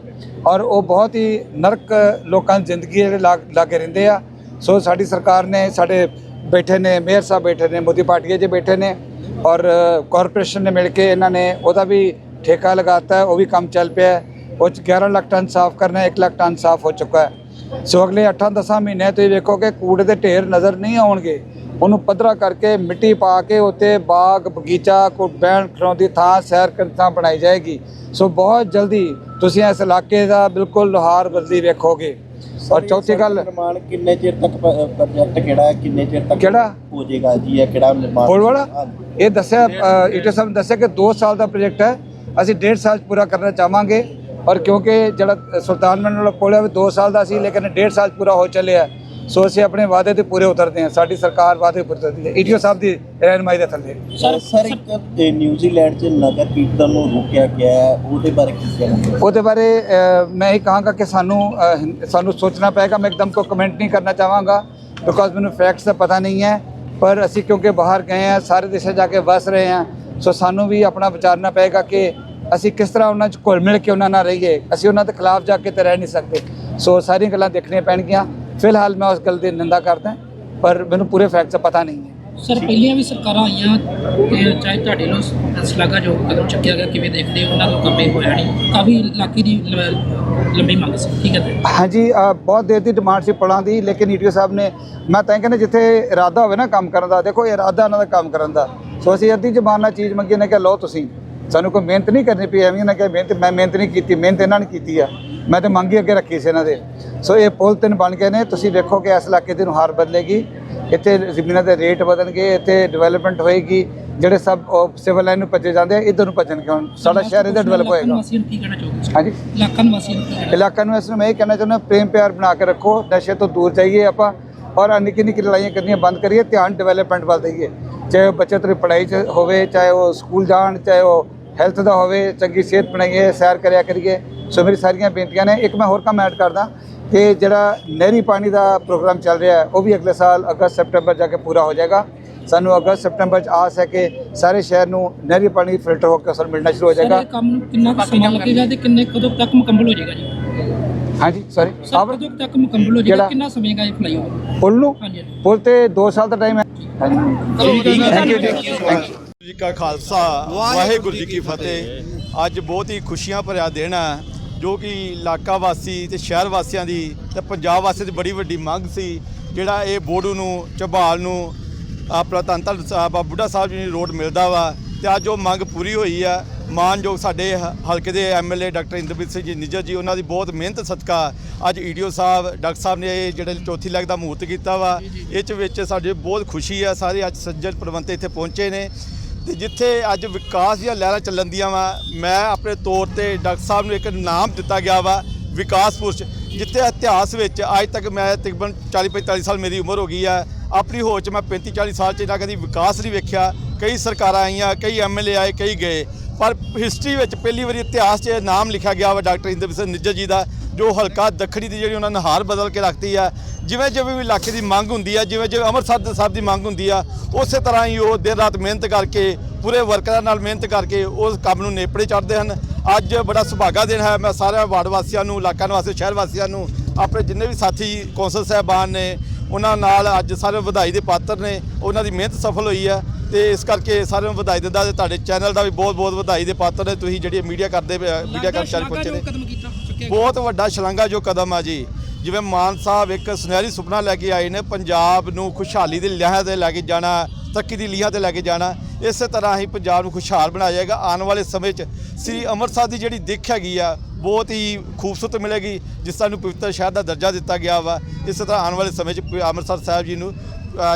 Speaker 4: ਔਰ ਉਹ ਬਹੁਤ ਹੀ ਨਰਕ ਲੋਕਾਂ ਦੀ ਜ਼ਿੰਦਗੀ ਜਿਹੜੇ ਲਾਗੇ ਰਹਿੰਦੇ ਆ। ਸੋ ਸਾਡੀ ਸਰਕਾਰ ਨੇ ਸਾਡੇ ਬੈਠੇ ਨੇ, ਮੇਅਰ ਸਾਹਿਬ ਬੈਠੇ ਨੇ, ਮੋਦੀ ਪਾਰਟੀ 'ਚ ਬੈਠੇ ਨੇ ਔਰ ਕਾਰਪੋਰੇਸ਼ਨ ਨੇ ਮਿਲ ਕੇ ਇਹਨਾਂ ਨੇ ਉਹਦਾ ਵੀ ਠੇਕਾ ਲਗਾਤਾ ਹੈ ਉਹ ਵੀ ਕੰਮ ਚੱਲ ਪਿਆ ਉਹ 'ਚ 11 ਲੱਖ ਟਨ ਸਾਫ਼ ਕਰਨਾ 1 ਲੱਖ ਟਨ ਸਾਫ਼ ਹੋ ਚੁੱਕਾ ਹੈ। ਸੋ ਅਗਲੇ 8-10 ਮਹੀਨੇ ਤੁਸੀਂ ਵੇਖੋਗੇ ਕੂੜੇ ਦੇ ਢੇਰ ਨਜ਼ਰ ਨਹੀਂ ਆਉਣਗੇ। ਉਹਨੂੰ ਪੱਧਰਾ ਕਰਕੇ ਮਿੱਟੀ ਪਾ ਕੇ ਉੱਤੇ ਬਾਗ, ਬਗੀਚਾ ਕੋ ਬੈਣ ਖੜਾਉਣ ਦੀ ਥਾਂ, ਸੈਰ ਕਰਨ ਥਾਂ ਬਣਾਈ ਜਾਏਗੀ। ਸੋ ਬਹੁਤ ਜਲਦੀ ਤੁਸੀਂ ਇਸ ਇਲਾਕੇ ਦਾ ਬਿਲਕੁਲ ਲੋਹਾਰ ਬਦਲੀ ਵੇਖੋਗੇ। ਔਰ ਚੌਥੀ ਗੱਲ
Speaker 3: ਨਿਰਮਾਣ ਕਿੰਨੇ ਚਿਰ ਤੱਕ ਪ੍ਰੋਜੈਕਟ ਕਿਹੜਾ ਹੈ ਕਿੰਨੇ ਚਿਰ ਤੱਕ
Speaker 4: ਕਿਹੜਾ?
Speaker 3: ਹੋ ਜਾਏਗਾ ਜੀ ਇਹ ਕਿਹੜਾ ਨਿਰਮਾਣ
Speaker 4: ਪੁਲ ਵਾਲਾ। ਇਹ ਦੱਸਿਆ ਈਟੋ ਸਾਹਿਬ ਦੱਸਿਆ ਕਿ 2 ਸਾਲ ਦਾ ਪ੍ਰੋਜੈਕਟ ਹੈ ਅਸੀਂ 1.5 ਸਾਲ ਪੂਰਾ ਕਰਨਾ ਚਾਹਾਂਗੇ ਔਰ ਕਿਉਂਕਿ ਜਿਹੜਾ ਸੁਲਤਾਨਮੰਡ ਵਾਲਾ ਪੁਲ ਹੈ ਉਹ 2 ਸਾਲ ਦਾ ਸੀ ਲੇਕਿਨ 1.5 ਸਾਲ ਪੂਰਾ ਹੋ ਚੱਲਿਆ। ਸੋ ਅਸੀਂ ਆਪਣੇ ਵਾਅਦੇ ਤੇ ਪੂਰੇ ਉਤਰਦੇ ਹਾਂ। ਸਾਡੀ ਸਰਕਾਰ ਵਾਅਦੇ ਤੇ ਉਤਰਦੀ ਹੈ। ਈਟੀਓ ਸਾਹਿਬ ਦੀ ਰਹਿਨਮਾਈ ਦੇ ਥੱਲੇ।
Speaker 3: ਸਰ ਸਰ ਇੱਕ ਨਿਊਜ਼ੀਲੈਂਡ 'ਚ ਨਗਰ ਕੀਰਤਨ ਨੂੰ ਰੋਕਿਆ ਗਿਆ ਹੈ। ਉਹਦੇ ਬਾਰੇ ਕੀ ਕਹਿਣਾ
Speaker 4: ਉਹਦੇ ਬਾਰੇ ਮੈਂ ਇਹ ਕਹਾਂਗਾ ਕਿ ਸਾਨੂੰ ਸਾਨੂੰ ਸੋਚਣਾ ਪਏਗਾ। ਮੈਂ ਇੱਕਦਮ ਕੋ ਕਮੈਂਟ ਨਹੀਂ ਕਰਨਾ ਚਾਹਾਂਗਾ ਬਿਕੋਜ਼ ਮੈਨੂੰ ਫੈਕਟਸ ਦਾ ਪਤਾ ਨਹੀਂ ਹੈ। ਪਰ ਅਸੀਂ ਕਿਉਂਕਿ ਬਾਹਰ ਗਏ ਹਾਂ ਸਾਰੇ ਦੇਸ਼ਾਂ ਜਾ ਕੇ ਵਸ ਰਹੇ ਹਾਂ ਸੋ ਸਾਨੂੰ ਵੀ ਆਪਣਾ ਵਿਚਾਰਨਾ ਪਏਗਾ ਕਿ ਅਸੀਂ ਕਿਸ ਤਰ੍ਹਾਂ ਉਹਨਾਂ 'ਚ ਘੁਲ ਮਿਲ ਕੇ ਉਹਨਾਂ ਨਾਲ ਰਹੀਏ। ਅਸੀਂ ਉਹਨਾਂ ਦੇ ਖਿਲਾਫ ਜਾ ਕੇ ਤਾਂ ਰਹਿ ਨਹੀਂ ਸਕਦੇ। ਸੋ ਸਾਰੀਆਂ ਗੱਲਾਂ ਦੇਖਣੀਆਂ ਪੈਣਗੀਆਂ। ਫਿਲਹਾਲ ਮੈਂ ਉਸ ਗੱਲ ਦੀ ਨਿੰਦਾ ਕਰਦਾ ਪਰ ਮੈਨੂੰ ਪੂਰੇ ਫੈਕਟਸ ਪਤਾ ਨਹੀਂ ਹੈ।
Speaker 5: ਸਰ ਪਹਿਲੀਆਂ ਵੀ ਸਰਕਾਰਾਂ ਆਈਆਂ ਤੇ ਚਾਹੇ ਤੁਹਾਡੇ ਨੂੰ ਸ਼ਲਾਘਾ ਜੋ ਕਦਮ ਚੱਕਿਆ ਗਿਆ ਕਿਵੇਂ ਦੇਖਦੇ ਹੋ? ਉਹਨਾਂ ਤੋਂ ਕੰਮ ਹੋਇਆ ਨਹੀਂ। ਕਾਫੀ ਇਲਾਕੇ ਦੀ ਲੰਬੀ ਮੰਗ ਸੀ। ਠੀਕ ਹੈ
Speaker 4: ਹਾਂਜੀ ਬਹੁਤ ਦੇਰ ਦੀ ਡਿਮਾਂਡ ਸੀ ਪੁਲਾਂ ਦੀ ਲੇਕਿਨ ਈਟੀਓ ਸਾਹਿਬ ਨੇ ਮੈਂ ਤਾਂ ਕਹਿੰਦਾ ਜਿੱਥੇ ਇਰਾਦਾ ਹੋਵੇ ਨਾ ਕੰਮ ਕਰਨ ਦਾ ਦੇਖੋ ਇਰਾਦਾ ਉਹਨਾਂ ਦਾ ਕੰਮ ਕਰਨ ਦਾ। ਸੋ ਅਸੀਂ ਅੱਧੀ ਜ਼ਬਾਨ ਨਾਲ ਚੀਜ਼ ਮੰਗੀ ਨੇ ਕਿ ਲਓ ਤੁਸੀਂ ਸਾਨੂੰ ਕੋਈ ਮਿਹਨਤ ਨਹੀਂ ਕਰਨੀ ਪਈ ਐਵੇਂ ਨਾ ਕਿ ਮਿਹਨਤ ਮੈਂ ਮਿਹਨਤ ਨਹੀਂ ਕੀਤੀ ਮਿਹਨਤ ਇਹਨਾਂ ਨੇ ਕੀਤੀ ਆ। ਮੈਂ ਤੇ ਮੰਗੀ ਅੱਗੇ ਰੱਖੀ ਸੀ ਇਹਨਾਂ ਦੇ। ਸੋ ਇਹ ਪੁਲ ਤਿੰਨ ਬਣ ਗਏ ਨੇ। ਤੁਸੀਂ ਕਿ ਇਸ ਇਲਾਕੇ ਦੀ ਨੂੰ ਹਾਰ ਬਦਲੇਗੀ। ਇੱਥੇ ਜ਼ਮੀਨਾਂ ਦੇ ਰੇਟ ਵਧਣਗੇ ਇੱਥੇ ਡਿਵੈਲਪਮੈਂਟ ਹੋਏਗੀ। ਜਿਹੜੇ ਸਭ ਸਿਵਲ ਲਾਈਨ ਨੂੰ ਭੱਜੇ ਜਾਂਦੇ ਆ ਇਧਰ ਨੂੰ ਭੱਜਣਗੇ ਹੁਣ। ਸਾਡਾ ਸ਼ਹਿਰ ਇਹਦਾ ਡਿਵੈਲਪ ਹੋਏਗਾ।
Speaker 5: ਨਿਵਾਸੀਆਂ
Speaker 4: ਹਾਂਜੀ?
Speaker 5: ਇਲਾਕਾ ਨਿਵਾਸੀਆਂ ਨੂੰ
Speaker 4: ਇਲਾਕਾ ਨੂੰ ਇਸ ਨੂੰ ਮੈਂ ਇਹ ਕਹਿਣਾ ਚਾਹੁੰਦਾ ਪ੍ਰੇਮ ਪਿਆਰ ਬਣਾ ਕੇ ਰੱਖੋ। ਨਸ਼ੇ ਤੋਂ ਦੂਰ ਜਾਈਏ ਆਪਾਂ ਔਰ ਨਿੱਕੀ ਨਿੱਕੀ ਲੜਾਈਆਂ ਕਰਨੀਆਂ ਬੰਦ ਕਰੀਏ ਧਿਆਨ ਡਿਵੈਲਪਮੈਂਟ ਵੱਲ ਦੇਈਏ। ਚਾਹੇ ਬੱਚੇ ਦੀ ਪੜ੍ਹਾਈ 'ਚ ਹੋਵੇ ਚਾਹੇ ਉਹ ਸਕੂਲ ਜਾਣ ਚਾਹੇ ਉਹ ਹੈਲਥ ਦਾ ਹੋਵੇ ਚੰਗੀ ਸਿਹਤ ਬਣਾਈਏ ਸੈਰ ਕਰਿਆ ਕਰੀਏ। ਸੋ ਮੇਰੀ ਸਾਰੀਆਂ ਬੇਨਤੀਆਂ ਨੇ। ਇੱਕ ਮੈਂ ਹੋਰ ਕੰਮ ਐਡ ਕਰਦਾ ਕਿ ਜਿਹੜਾ ਨਹਿਰੀ ਪਾਣੀ ਦਾ ਪ੍ਰੋਗਰਾਮ ਚੱਲ ਰਿਹਾ ਹੈ ਉਹ ਵੀ ਅਗਲੇ ਸਾਲ ਅਗਸਤ ਸਪਟੈਂਬਰ ਜਾ ਕੇ ਪੂਰਾ ਹੋ ਜਾਏਗਾ। ਸਾਨੂੰ ਅਗਸਤ ਸਪਟੈਂਬਰ 'ਚ ਆਸ ਹੈ ਕਿ ਸਾਰੇ ਸ਼ਹਿਰ ਨੂੰ ਨਹਿਰੀ ਪਾਣੀ ਫਿਲਟਰ ਹੋ ਕੇ ਅਸਰ ਮਿਲਣਾ ਸ਼ੁਰੂ ਹੋ ਜਾਏਗਾ।
Speaker 5: ਇਹ ਕੰਮ ਨੂੰ ਕਿੰਨਾ ਕੁ ਸਮਾਂ ਲੱਗੇਗਾ ਤੇ ਕਿੰਨੇ ਕਦੋਂ ਤੱਕ ਮੁਕੰਮਲ ਹੋ ਜਾਏਗਾ ਜੀ?
Speaker 4: ਹਾਂਜੀ ਸੌਰੀ
Speaker 5: ਸਰ ਕਦੋਂ ਤੱਕ ਮੁਕੰਮਲ ਹੋ ਜਾਏਗਾ? ਕਿੰਨਾ ਸਮੇਂ ਦਾ ਇਹ ਫਲਾਈਓਵਰ
Speaker 4: ਪੁੱਲ ਨੂੰ। ਪੁੱਲ ਤੇ 2 ਸਾਲ ਦਾ ਟਾਈਮ ਹੈ। ਹਾਂਜੀ। Thank you ji thank you
Speaker 6: ji ਕਾ ਖਾਲਸਾ ਵਾਹਿਗੁਰੂ ਜੀ ਕੀ ਫਤਿਹ। ਅੱਜ ਬਹੁਤ ਹੀ ਖੁਸ਼ੀਆਂ ਭਰਿਆ ਦਿਨ ਹੈ। ਜੋ ਕਿ ਇਲਾਕਾ ਵਾਸੀ ਤੇ ਸ਼ਹਿਰ ਵਾਸੀਆਂ ਦੀ ਤੇ ਪੰਜਾਬ ਵਾਸੀਆਂ ਦੀ ਬੜੀ ਵੱਡੀ ਮੰਗ ਸੀ ਜਿਹੜਾ ਇਹ ਬੋੜੂ ਨੂੰ ਝਬਾਲ ਨੂੰ ਆਪਣਾ ਧੰਨ ਸਾਹਿਬ ਬੁੱਢਾ ਸਾਹਿਬ ਜੀ ਨੂੰ ਰੋਡ ਮਿਲਦਾ ਵਾ ਤੇ ਅੱਜ ਉਹ ਮੰਗ ਪੂਰੀ ਹੋਈ ਆ। ਮਾਨਯੋਗ ਸਾਡੇ ਹਲਕੇ ਦੇ ਐਮਐਲਏ ਡਾਕਟਰ ਇੰਦਰਪ੍ਰੀਤ ਸਿੰਘ ਜੀ ਨਿੱਜਰ ਜੀ ਉਹਨਾਂ ਦੀ ਬਹੁਤ ਮਿਹਨਤ ਸਦਕਾ ਅੱਜ ਈਡੀਓ ਸਾਹਿਬ ਡਾਕਟਰ ਸਾਹਿਬ ਨੇ ਇਹ ਜਿਹੜੇ ਚੌਥੀ ਲੈਗ ਦਾ ਮਹੂਰਤ ਕੀਤਾ ਵਾ ਇਹ ਚ ਵਿੱਚ ਸਾਡੇ ਬਹੁਤ ਖੁਸ਼ੀ ਆ ਸਾਰੇ ਅੱਜ ਸੱਜਣ ਪ੍ਰਬੰਧ ਇੱਥੇ ਪਹੁੰਚੇ ਨੇ। ਤੇ ਜਿੱਥੇ ਅੱਜ ਵਿਕਾਸ ਦੀਆਂ ਲਹਿਰਾਂ ਚੱਲਣ ਦੀਆਂ ਵਾ, ਮੈਂ ਆਪਣੇ ਤੌਰ ਤੇ ਡਾਕਟਰ ਸਾਹਿਬ ਨੂੰ ਇੱਕ ਨਾਮ ਦਿੱਤਾ ਗਿਆ ਵਾ ਵਿਕਾਸ ਪੁਰਸ਼ ਜਿੱਥੇ ਇਤਿਹਾਸ ਵਿੱਚ ਅੱਜ ਤੱਕ ਮੈਂ ਤਕਰੀਬਨ 40 45 ਸਾਲ ਮੇਰੀ ਉਮਰ ਹੋ ਗਈ ਆ। ਆਪਣੀ ਹੋਚ ਚ ਮੈਂ 35 40 ਸਾਲ ਚ ਇਹਨਾਂ ਕਦੀ ਵਿਕਾਸ ਨਹੀਂ ਵੇਖਿਆ। ਕਈ ਸਰਕਾਰਾਂ ਆਈਆਂ, ਕਈ ਐਮਐਲਏ ਆਏ, ਕਈ ਗਏ। ਪਰ ਹਿਸਟਰੀ ਵਿੱਚ ਪਹਿਲੀ ਵਾਰੀ ਇਤਿਹਾਸ 'ਚ ਇਹ ਨਾਮ ਲਿਖਿਆ ਗਿਆ ਵਾ ਡਾਕਟਰ ਇੰਦਰ ਸਿੰਘ ਨਿੱਜਰ ਜੀ ਦਾ, ਜੋ ਹਲਕਾ ਦੱਖਣੀ ਦੀ ਜਿਹੜੀ ਉਹਨਾਂ ਨੇ ਹਾਰ ਬਦਲ ਕੇ ਰੱਖਤੀ ਆ। ਜਿਵੇਂ ਜਿਵੇਂ ਵੀ ਇਲਾਕੇ ਦੀ ਮੰਗ ਹੁੰਦੀ ਆ, ਜਿਵੇਂ ਜਿਵੇਂ ਅੰਮ੍ਰਿਤਸਰ ਦੇ ਸਾਹਿਬ ਦੀ ਮੰਗ ਹੁੰਦੀ ਆ, ਉਸੇ ਤਰ੍ਹਾਂ ਹੀ ਉਹ ਦਿਨ ਰਾਤ ਮਿਹਨਤ ਕਰਕੇ, ਪੂਰੇ ਵਰਕਰਾਂ ਨਾਲ ਮਿਹਨਤ ਕਰਕੇ ਉਸ ਕੰਮ ਨੂੰ ਨੇਪੜੇ ਚੜ੍ਹਦੇ ਹਨ। ਅੱਜ ਬੜਾ ਸੁਭਾਗਾ ਦਿਨ ਹੈ। ਮੈਂ ਸਾਰੇ ਵਾਰਡ ਵਾਸੀਆਂ ਨੂੰ ਇਲਾਕਾ ਨਿਵਾਸੀ ਸ਼ਹਿਰ ਵਾਸੀਆਂ ਨੂੰ, ਆਪਣੇ ਜਿੰਨੇ ਵੀ ਸਾਥੀ ਕੌਂਸਲ ਸਾਹਿਬਾਨ ਨੇ, ਉਹਨਾਂ ਨਾਲ ਅੱਜ ਸਾਰੇ ਵਧਾਈ ਦੇ ਪਾਤਰ ਨੇ, ਉਹਨਾਂ ਦੀ ਮਿਹਨਤ ਸਫਲ ਹੋਈ ਹੈ ਤੇ ਇਸ ਕਰਕੇ ਸਾਰਿਆਂ ਨੂੰ ਵਧਾਈ ਦਿੰਦਾ ਤੇ ਤੁਹਾਡੇ ਚੈਨਲ ਦਾ ਵੀ ਬਹੁਤ ਬਹੁਤ ਵਧਾਈ ਦੇ ਪਾਤਰ ਨੇ। ਤੁਸੀਂ ਜਿਹੜੀ ਮੀਡੀਆ ਕਰਦੇ ਮੀਡੀਆ ਕਰਮਚਾਰੀ ਪਹੁੰਚੇ ਨੇ। ਬਹੁਤ ਵੱਡਾ ਸ਼ਲਾਘਾ ਜੋ ਕਦਮ ਆ ਜੀ। ਜਿਵੇਂ ਮਾਨ ਸਾਹਿਬ ਇੱਕ ਸੁਨਹਿਰੀ ਸੁਪਨਾ ਲੈ ਕੇ ਆਏ ਨੇ ਪੰਜਾਬ ਨੂੰ ਖੁਸ਼ਹਾਲੀ ਦੀ ਲਿਆਹ ਤੇ ਲੈ ਕੇ ਜਾਣਾ ਤਰੱਕੀ ਦੀ ਲੀਹਾਂ ਤੇ ਲੈ ਕੇ ਜਾਣਾ ਇਸੇ ਤਰ੍ਹਾਂ ਹੀ ਪੰਜਾਬ ਨੂੰ ਖੁਸ਼ਹਾਲ ਬਣਾਇਆ ਜਾਏਗਾ। ਆਉਣ ਵਾਲੇ ਸਮੇਂ 'ਚ ਸ੍ਰੀ ਅੰਮ੍ਰਿਤਸਰ ਦੀ ਜਿਹੜੀ ਦਿੱਖ ਹੈਗੀ ਆ ਬਹੁਤ ਹੀ ਖੂਬਸੂਰਤ ਮਿਲੇਗੀ ਜਿਸ ਤਰ੍ਹਾਂ ਨੂੰ ਪਵਿੱਤਰ ਸ਼ਹਿਰ ਦਾ ਦਰਜਾ ਦਿੱਤਾ ਗਿਆ ਵਾ। ਇਸੇ ਤਰ੍ਹਾਂ ਆਉਣ ਵਾਲੇ ਸਮੇਂ 'ਚ ਅੰਮ੍ਰਿਤਸਰ ਸਾਹਿਬ ਜੀ ਨੂੰ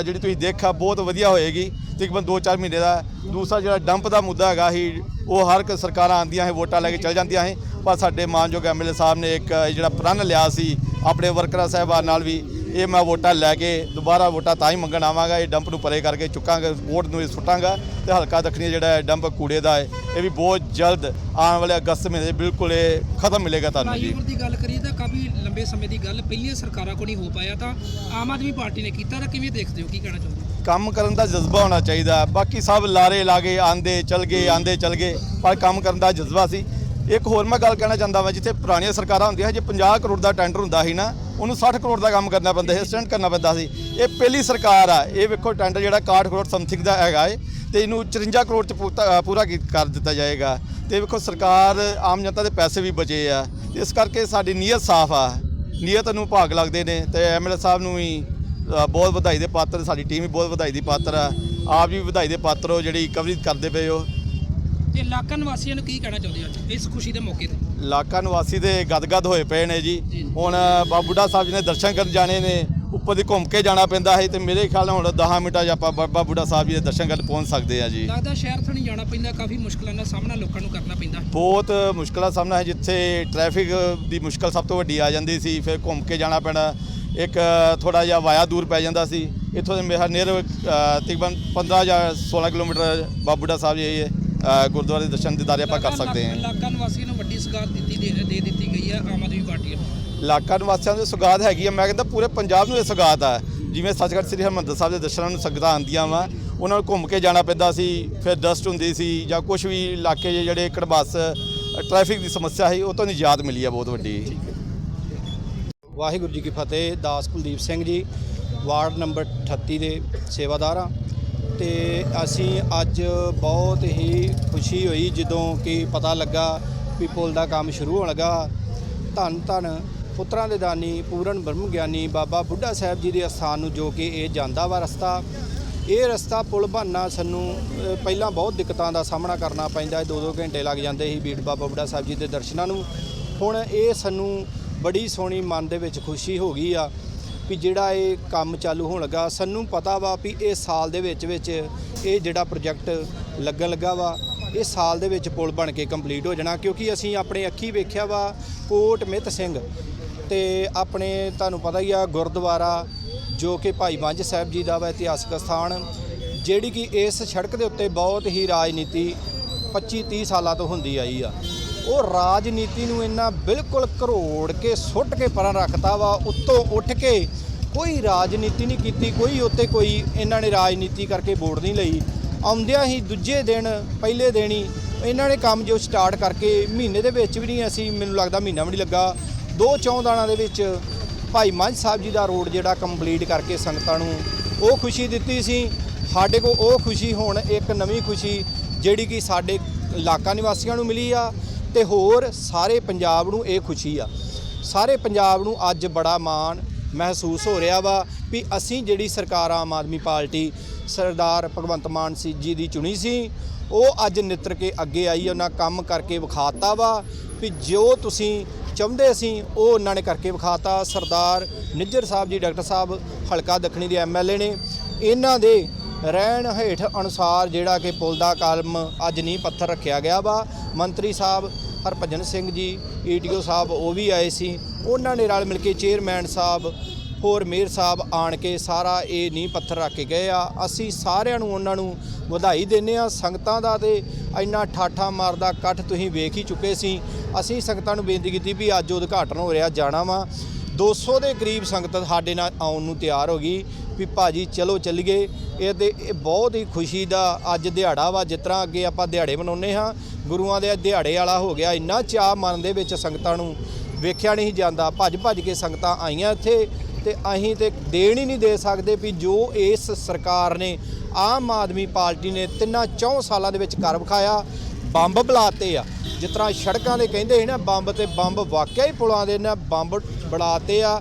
Speaker 6: ਜਿਹੜੀ ਤੁਸੀਂ ਦੇਖਾ ਬਹੁਤ ਵਧੀਆ ਹੋਏਗੀ। ਤਕਰੀਬਨ 2-4 ਮਹੀਨੇ ਦਾ ਦੂਸਰਾ ਜਿਹੜਾ ਡੰਪ ਦਾ ਮੁੱਦਾ ਹੈਗਾ ਸੀ ਉਹ ਹਰ ਇੱਕ ਸਰਕਾਰਾਂ ਆਉਂਦੀਆਂ ਹੈ ਵੋਟਾਂ ਲੈ ਕੇ ਚਲ ਜਾਂਦੀਆਂ ਹੈ ਪਰ ਸਾਡੇ ਮਾਨਯੋਗ ਐਮਐਲਏ ਸਾਹਿਬ ਨੇ ਇੱਕ ਜਿਹੜਾ ਪ੍ਰਣ ਲਿਆ ਸੀ ਆਪਣੇ ਵਰਕਰਾਂ ਸਾਹਿਬਾਨ ਨਾਲ ਵੀ ਇਹ ਮੈਂ ਵੋਟਾਂ ਲੈ ਕੇ ਦੁਬਾਰਾ ਵੋਟਾਂ ਤਾਂ ਹੀ ਮੰਗਣ ਆਵਾਂਗਾ ਇਹ ਡੰਪ ਨੂੰ ਪਰੇ ਕਰਕੇ ਚੁੱਕਾਂਗਾ ਵੋਟ ਨੂੰ ਸੁੱਟਾਂਗਾ ਤੇ ਹਲਕਾ ਦੱਖਣੀ ਜਿਹੜਾ ਹੈ ਡੰਪ ਕੂੜੇ ਦਾ ਹੈ ਇਹ ਵੀ ਬਹੁਤ ਜਲਦ ਆਉਣ ਵਾਲੇ ਅਗਸਤ ਮਹੀਨੇ 'ਚ ਬਿਲਕੁਲ ਇਹ ਖਤਮ ਮਿਲੇਗਾ ਤੁਹਾਨੂੰ ਜੀ।
Speaker 5: ਦੀ ਗੱਲ ਕਰੀਏ ਤਾਂ ਕਾਫੀ ਲੰਬੇ ਸਮੇਂ ਦੀ ਗੱਲ ਪਹਿਲੀਆਂ ਸਰਕਾਰਾਂ ਕੋਲ ਨਹੀਂ ਹੋ ਪਾਇਆ ਤਾਂ ਆਮ ਆਦਮੀ ਪਾਰਟੀ ਨੇ ਕੀਤਾ ਤਾਂ ਕਿਵੇਂ ਦੇਖਦੇ ਹੋ? ਕੀ ਕਹਿਣਾ ਚਾਹੁੰਦੇ
Speaker 6: ਕੰਮ ਕਰਨ ਦਾ ਜਜ਼ਬਾ ਹੋਣਾ ਚਾਹੀਦਾ। ਬਾਕੀ ਸਭ ਲਾਰੇ ਲਾਗੇ ਆਂਦੇ, ਚਲ ਗਏ, ਆਂਦੇ, ਚਲ ਗਏ, ਪਰ ਕੰਮ ਕਰਨ ਦਾ ਜਜ਼ਬਾ ਸੀ। ਇੱਕ ਹੋਰ ਮੈਂ ਗੱਲ ਕਹਿਣਾ ਚਾਹੁੰਦਾ ਵਾਂ, ਜਿੱਥੇ ਪੁਰਾਣੀਆਂ ਸਰਕਾਰਾਂ ਹੁੰਦੀਆਂ ਜੇ 50 ਕਰੋੜ ਦਾ ਟੈਂਡਰ ਹੁੰਦਾ ਸੀ ਨਾ, ਉਹਨੂੰ 60 ਕਰੋੜ ਦਾ ਕੰਮ ਕਰਨਾ ਪੈਂਦਾ ਸੀ, ਸਟੈਂਡ ਕਰਨਾ ਪੈਂਦਾ ਸੀ। ਇਹ ਪਹਿਲੀ ਸਰਕਾਰ ਆ, ਇਹ ਵੇਖੋ ਟੈਂਡਰ ਜਿਹੜਾ 61 ਕਰੋੜ ਸਮਥਿੰਗ ਦਾ ਹੈਗਾ ਏ, ਤੇ ਇਹਨੂੰ 54 ਕਰੋੜ ਚ ਪੂਤਾ- ਪੂਰਾ ਕਰ ਦਿੱਤਾ ਜਾਏਗਾ। ਤੇ ਵੇਖੋ ਸਰਕਾਰ, ਆਮ ਜਨਤਾ ਦੇ ਪੈਸੇ ਵੀ ਬਚੇ ਆ ਇਸ ਕਰਕੇ ਸਾਡੀ ਨੀਅਤ ਸਾਫ਼ ਆ। ਨੀਅਤ ਨੂੰ ਭਾਗ ਲੱਗਦੇ ਨੇ, ਤੇ ਐਮਐਲਏ ਸਾਹਿਬ ਨੂੰ ਵੀ ਬਹੁਤ ਵਧਾਈ ਦੇ ਪਾਤਰ, ਸਾਡੀ ਟੀਮ ਵੀ ਬਹੁਤ ਵਧਾਈ ਦੀ ਪਾਤਰ ਆ। ਆਪ ਵੀ ਵਧਾਈ ਦੇ ਪਾਤਰ ਹੋ, ਜਿਹੜੀ ਕਵਰੇਜ ਕਰਦੇ ਪਏ ਹੋ।
Speaker 5: ਤੇ ਇਲਾਕਾ ਨਿਵਾਸੀਆਂ ਨੂੰ ਕੀ ਕਹਿਣਾ ਚਾਹੁੰਦੇ ਹੋ ਅੱਜ ਇਸ ਖੁਸ਼ੀ ਦੇ ਮੌਕੇ ਤੇ?
Speaker 6: ਇਲਾਕਾ ਨਿਵਾਸੀ ਦੇ ਗਦਗਦ ਹੋਏ ਪਏ ਨੇ ਜੀ। ਹੁਣ ਬਾਬਾ ਬੁੱਢਾ ਸਾਹਿਬ ਜੀ ਨੇ ਦਰਸ਼ਨ ਕਰਨ ਜਾਣੇ ਨੇ ਉੱਪਰ ਦੀ ਘੁੰਮ ਕੇ ਜਾਣਾ ਪੈਂਦਾ ਹੈ ਤੇ ਮੇਰੇ ਖਿਆਲ ਨਾਲ ਹੁਣ 10 ਮਿੰਟਾਂ 'ਚ ਆਪਾਂ ਬਾਬਾ ਬੁੱਢਾ ਸਾਹਿਬ ਜੀ ਦੇ ਦਰਸ਼ਨ ਕਰਨ ਪਹੁੰਚ ਸਕਦੇ ਆ ਜੀ।
Speaker 5: ਲੱਗਦਾ ਸ਼ਹਿਰ ਥਣੀ ਜਾਣਾ ਪੈਂਦਾ ਕਾਫੀ ਮੁਸ਼ਕਲਾਂ ਦਾ ਸਾਹਮਣਾ ਲੋਕਾਂ ਨੂੰ ਕਰਨਾ ਪੈਂਦਾ।
Speaker 6: ਬਹੁਤ ਮੁਸ਼ਕਲਾਂ ਦਾ ਸਾਹਮਣਾ ਹੈ ਜਿੱਥੇ ਟ੍ਰੈਫਿਕ ਦੀ ਮੁਸ਼ਕਲ ਸਭ ਤੋਂ ਵੱਡੀ ਆ ਜਾਂਦੀ ਸੀ ਫਿਰ ਘੁੰਮ ਕੇ ਜਾਣਾ ਪੈਣਾ। ਇੱਕ ਥੋੜਾ ਜਿਹਾ ਵਾਇਆ ਦੂਰ ਪੈ ਜਾਂਦਾ ਸੀ। ਇੱਥੋਂ ਦੇ ਮੇਰਾ ਨੀਅਰ ਤਕਰੀਬਨ 15 ਜਾਂ 16 ਕਿਲੋਮੀਟਰ ਬਾਬਾ ਬੁੱਢਾ ਸਾਹਿਬ ਜੀ ਅ, ਗੁਰਦੁਆਰੇ ਦੇ ਦਰਸ਼ਨ ਦੀਦਾਰੇ ਆਪਾਂ ਕਰ ਸਕਦੇ ਹਾਂ।
Speaker 5: ਇਲਾਕਾ ਨਿਵਾਸੀਆਂ ਨੂੰ ਵੱਡੀ ਸਗਾਤ ਦਿੱਤੀ ਦੇ ਦੇ ਦਿੱਤੀ ਗਈ ਹੈ ਆਮ ਆਦਮੀ ਪਾਰਟੀ ਨੂੰ
Speaker 6: ਇਲਾਕਾ ਨਿਵਾਸੀਆਂ ਨੂੰ ਸੁਗਾਤ ਹੈਗੀ ਆ। ਮੈਂ ਕਹਿੰਦਾ ਪੂਰੇ ਪੰਜਾਬ ਨੂੰ ਇਹ ਸੁਗਾਤ ਆ। ਜਿਵੇਂ ਸੱਚਖੰਡ ਸ੍ਰੀ ਹਰਿਮੰਦਰ ਸਾਹਿਬ ਦੇ ਦਰਸ਼ਨਾਂ ਨੂੰ ਸੰਗਤਾਂ ਆਉਂਦੀਆਂ ਵਾ ਉਹਨਾਂ ਨੂੰ ਘੁੰਮ ਕੇ ਜਾਣਾ ਪੈਂਦਾ ਸੀ ਫਿਰ ਡਸਟ ਹੁੰਦੀ ਸੀ ਜਾਂ ਕੁਝ ਵੀ ਇਲਾਕੇ 'ਚ ਜਿਹੜੇ ਕੜਬਸ ਟ੍ਰੈਫਿਕ ਦੀ ਸਮੱਸਿਆ ਸੀ ਉਹ ਤੋਂ ਨਿਜਾਤ ਮਿਲੀ ਆ ਬਹੁਤ ਵੱਡੀ।
Speaker 7: ਵਾਹਿਗੁਰੂ ਜੀ ਕੀ ਫਤਿਹ ਦਾਸ ਕੁਲਦੀਪ ਸਿੰਘ ਜੀ ਵਾਰਡ ਨੰਬਰ 38 ਦੇ ਸੇਵਾਦਾਰ ਹਾਂ ਤੇ ਅਸੀਂ ਅੱਜ ਬਹੁਤ ਹੀ ਖੁਸ਼ੀ ਹੋਈ ਜਦੋਂ ਕਿ ਪਤਾ ਲੱਗਾ ਵੀ ਪੁਲ ਦਾ ਕੰਮ ਸ਼ੁਰੂ ਹੋਣ ਲੱਗਾ। ਧੰਨ ਧੰਨ ਪੁੱਤਰਾਂ ਦੇ ਦਾਨੀ ਪੂਰਨ ਬ੍ਰਹਮ ਗਿਆਨੀ ਬਾਬਾ ਬੁੱਢਾ ਸਾਹਿਬ ਜੀ ਦੇ ਅਸਥਾਨ ਨੂੰ ਜੋ ਕਿ ਇਹ ਜਾਂਦਾ ਵਾ ਰਸਤਾ। ਇਹ ਰਸਤਾ ਪੁਲ ਬਣਨਾ ਸਾਨੂੰ ਪਹਿਲਾਂ ਬਹੁਤ ਦਿੱਕਤਾਂ ਦਾ ਸਾਹਮਣਾ ਕਰਨਾ ਪੈਂਦਾ ਦੋ ਦੋ ਘੰਟੇ ਲੱਗ ਜਾਂਦੇ ਸੀ ਬੀੜ ਬਾਬਾ ਬੁੱਢਾ ਸਾਹਿਬ ਜੀ ਦੇ ਦਰਸ਼ਨਾਂ ਨੂੰ। ਹੁਣ ਇਹ ਸਾਨੂੰ ਬੜੀ ਸੋਹਣੀ ਮਨ ਦੇ ਵਿੱਚ ਖੁਸ਼ੀ ਹੋ ਗਈ ਆ। ਵੀ ਜਿਹੜਾ ਇਹ ਕੰਮ ਚਾਲੂ ਹੋਣ ਲੱਗਾ, ਸਾਨੂੰ ਪਤਾ ਵਾ ਵੀ ਇਹ ਸਾਲ ਦੇ ਵਿੱਚ ਵਿੱਚ ਇਹ ਜਿਹੜਾ ਪ੍ਰੋਜੈਕਟ ਲੱਗਣ ਲੱਗਾ ਵਾ, ਇਹ ਸਾਲ ਦੇ ਵਿੱਚ ਪੁਲ ਬਣ ਕੇ ਕੰਪਲੀਟ ਹੋ ਜਾਣਾ, ਕਿਉਂਕਿ ਅਸੀਂ ਆਪਣੇ ਅੱਖੀ ਵੇਖਿਆ ਵਾ ਕੋਟ ਮਿੱਤ ਸਿੰਘ ਤੇ ਆਪਣੇ ਤੁਹਾਨੂੰ ਪਤਾ ਹੀ ਆ ਗੁਰਦੁਆਰਾ, ਜੋ ਕਿ ਭਾਈ ਮੰਝ ਸਾਹਿਬ ਜੀ ਦਾ ਵਾ ਇਤਿਹਾਸਕ ਸਥਾਨ, ਜਿਹੜੀ ਕਿ ਇਸ ਸੜਕ ਦੇ ਉੱਤੇ ਬਹੁਤ ਹੀ ਰਾਜਨੀਤੀ 25 30 ਸਾਲਾਂ ਤੋਂ ਹੁੰਦੀ ਆਈ ਆ। ਉਹ ਰਾਜਨੀਤੀ ਨੂੰ ਇੰਨਾ ਬਿਲਕੁਲ ਘਰੋੜ ਕੇ, ਸੁੱਟ ਕੇ ਪਰਾਂ ਰੱਖਤਾ ਵਾ, ਉੱਤੋਂ ਉੱਠ ਕੇ ਕੋਈ ਰਾਜਨੀਤੀ ਨਹੀਂ ਕੀਤੀ, ਕੋਈ ਉੱਤੇ ਕੋਈ ਇਹਨਾਂ ਨੇ ਰਾਜਨੀਤੀ ਕਰਕੇ ਵੋਟ ਨਹੀਂ ਲਈ। ਆਉਂਦਿਆਂ ਹੀ ਦੂਜੇ ਦਿਨ, ਪਹਿਲੇ ਦਿਨ ਹੀ ਇਹਨਾਂ ਨੇ ਕੰਮ ਜੋ ਸਟਾਰਟ ਕਰਕੇ ਮਹੀਨੇ ਦੇ ਵਿੱਚ ਵੀ ਨਹੀਂ ਅਸੀਂ, ਮੈਨੂੰ ਲੱਗਦਾ ਮਹੀਨਾ ਵੀ ਨਹੀਂ ਲੱਗਾ, ਦੋ ਚੌਂਦਾਣਾ ਦੇ ਵਿੱਚ ਭਾਈ ਮੰਝ ਸਾਹਿਬ ਜੀ ਦਾ ਰੋਡ ਜਿਹੜਾ ਕੰਪਲੀਟ ਕਰਕੇ ਸੰਗਤਾਂ ਨੂੰ ਉਹ ਖੁਸ਼ੀ ਦਿੱਤੀ ਸੀ। ਸਾਡੇ ਕੋਲ ਉਹ ਖੁਸ਼ੀ ਹੁਣ ਇੱਕ ਨਵੀਂ ਖੁਸ਼ੀ ਜਿਹੜੀ ਕਿ ਸਾਡੇ ਇਲਾਕਾ ਨਿਵਾਸੀਆਂ ਨੂੰ ਮਿਲੀ ਆ। ਤੇ ਹੋਰ ਸਾਰੇ ਪੰਜਾਬ ਨੂੰ ਇਹ ਖੁਸ਼ੀ ਆ। ਸਾਰੇ ਪੰਜਾਬ ਨੂੰ ਅੱਜ ਬੜਾ ਮਾਣ ਮਹਿਸੂਸ ਹੋ ਰਿਹਾ ਵਾ ਵੀ ਅਸੀਂ ਜਿਹੜੀ ਸਰਕਾਰ ਆਮ ਆਦਮੀ ਪਾਰਟੀ ਸਰਦਾਰ ਭਗਵੰਤ ਮਾਨ ਸੀ ਜੀ ਦੀ ਚੁਣੀ ਸੀ, ਉਹ ਅੱਜ ਨਿੱਤਰ ਕੇ ਅੱਗੇ ਆਈ, ਉਹਨਾਂ ਕੰਮ ਕਰਕੇ ਵਿਖਾਤਾ ਵਾ ਵੀ ਜੋ ਤੁਸੀਂ ਚਾਹੁੰਦੇ ਸੀ, ਉਹ ਉਹਨਾਂ ਨੇ ਕਰਕੇ ਵਿਖਾਤਾ। ਸਰਦਾਰ ਨਿੱਜਰ ਸਾਹਿਬ ਜੀ, ਡਾਕਟਰ ਸਾਹਿਬ ਹਲਕਾ ਦੱਖਣੀ ਦੇ ਐਮਐਲਏ ਨੇ, ਇਹਨਾਂ ਦੇ ਰਹਿਣ ਹੇਠ ਅਨੁਸਾਰ ਜਿਹੜਾ ਕਿ ਪੁਲ ਦਾ ਕਾਲਮ ਅੱਜ ਨੀਂਹ ਪੱਥਰ ਰੱਖਿਆ ਗਿਆ ਵਾ। ਮੰਤਰੀ ਸਾਹਿਬ ਹਰਭਜਨ ਸਿੰਘ ਜੀ ਈਟੀਓ ਸਾਹਿਬ ਉਹ ਵੀ ਆਏ ਸੀ। ਉਹਨਾਂ ਨੇ ਰਲ ਮਿਲ ਕੇ ਚੇਅਰਮੈਨ ਸਾਹਿਬ, ਹੋਰ ਮੇਅਰ ਸਾਹਿਬ ਆਣ ਕੇ ਸਾਰਾ ਇਹ ਨੀਂਹ ਪੱਥਰ ਰੱਖ ਕੇ ਗਏ ਆ। ਅਸੀਂ ਸਾਰਿਆਂ ਨੂੰ ਉਹਨਾਂ ਨੂੰ ਵਧਾਈ ਦਿੰਦੇ ਆ ਸੰਗਤਾਂ ਦਾ ਤੇ ਇੰਨਾ ਠਾਠਾ ਮਾਰਦਾ ਇਕੱਠ ਤੁਸੀਂ ਵੇਖ ਹੀ ਚੁੱਕੇ ਸੀ। ਅਸੀਂ ਸੰਗਤਾਂ ਨੂੰ ਬੇਨਤੀ ਕੀਤੀ ਵੀ ਅੱਜ ਉਦਘਾਟਨ ਹੋ ਰਿਹਾ, ਜਾਣਾ ਵਾ। 200 ਦੇ ਕਰੀਬ ਸੰਗਤ ਸਾਡੇ ਨਾਲ ਆਉਣ ਨੂੰ ਤਿਆਰ ਹੋ ਗਈ। ਵੀ ਭਾਜੀ ਚਲੋ ਚੱਲੀਏ। ਇਹ ਤੇ ਇਹ ਬਹੁਤ ਹੀ ਖੁਸ਼ੀ ਦਾ ਅੱਜ ਦਿਹਾੜਾ ਵਾ, ਜਿਸ ਤਰ੍ਹਾਂ ਅੱਗੇ ਆਪਾਂ ਦਿਹਾੜੇ ਮਨਾਉਂਦੇ ਹਾਂ। ਗੁਰੂਆਂ ਦੇ ਦਿਹਾੜੇ ਵਾਲਾ ਹੋ ਗਿਆ, ਇੰਨਾ ਚਾਅ ਮਨ ਦੇ ਵਿੱਚ ਸੰਗਤਾਂ ਨੂੰ ਵੇਖਿਆ ਨਹੀਂ ਜਾਂਦਾ। ਭੱਜ ਭੱਜ ਕੇ ਸੰਗਤਾਂ ਆਈਆਂ ਇੱਥੇ ਤੇ ਅਸੀਂ ਤੇ ਦੇਣ ਹੀ ਨਹੀਂ ਦੇ ਸਕਦੇ ਵੀ ਜੋ ਇਸ ਸਰਕਾਰ ਨੇ ਆਮ ਆਦਮੀ ਪਾਰਟੀ ਨੇ ਤਿੰਨਾਂ ਚੌਂ ਸਾਲਾਂ ਦੇ ਵਿੱਚ ਕਰ ਵਿਖਾਇਆ, ਬੰਬ ਬਲਾਤੇ ਆ। ਜਿਸ ਤਰ੍ਹਾਂ ਸੜਕਾਂ ਦੇ ਕਹਿੰਦੇ ਸੀ ਨਾ, ਬੰਬ ਤੇ ਬੰਬ ਵਾਕਿਆ ਹੀ ਪੁਲਾਂ ਦੇ ਨਾ ਬੰਬ ਬਲਾਤੇ ਆ।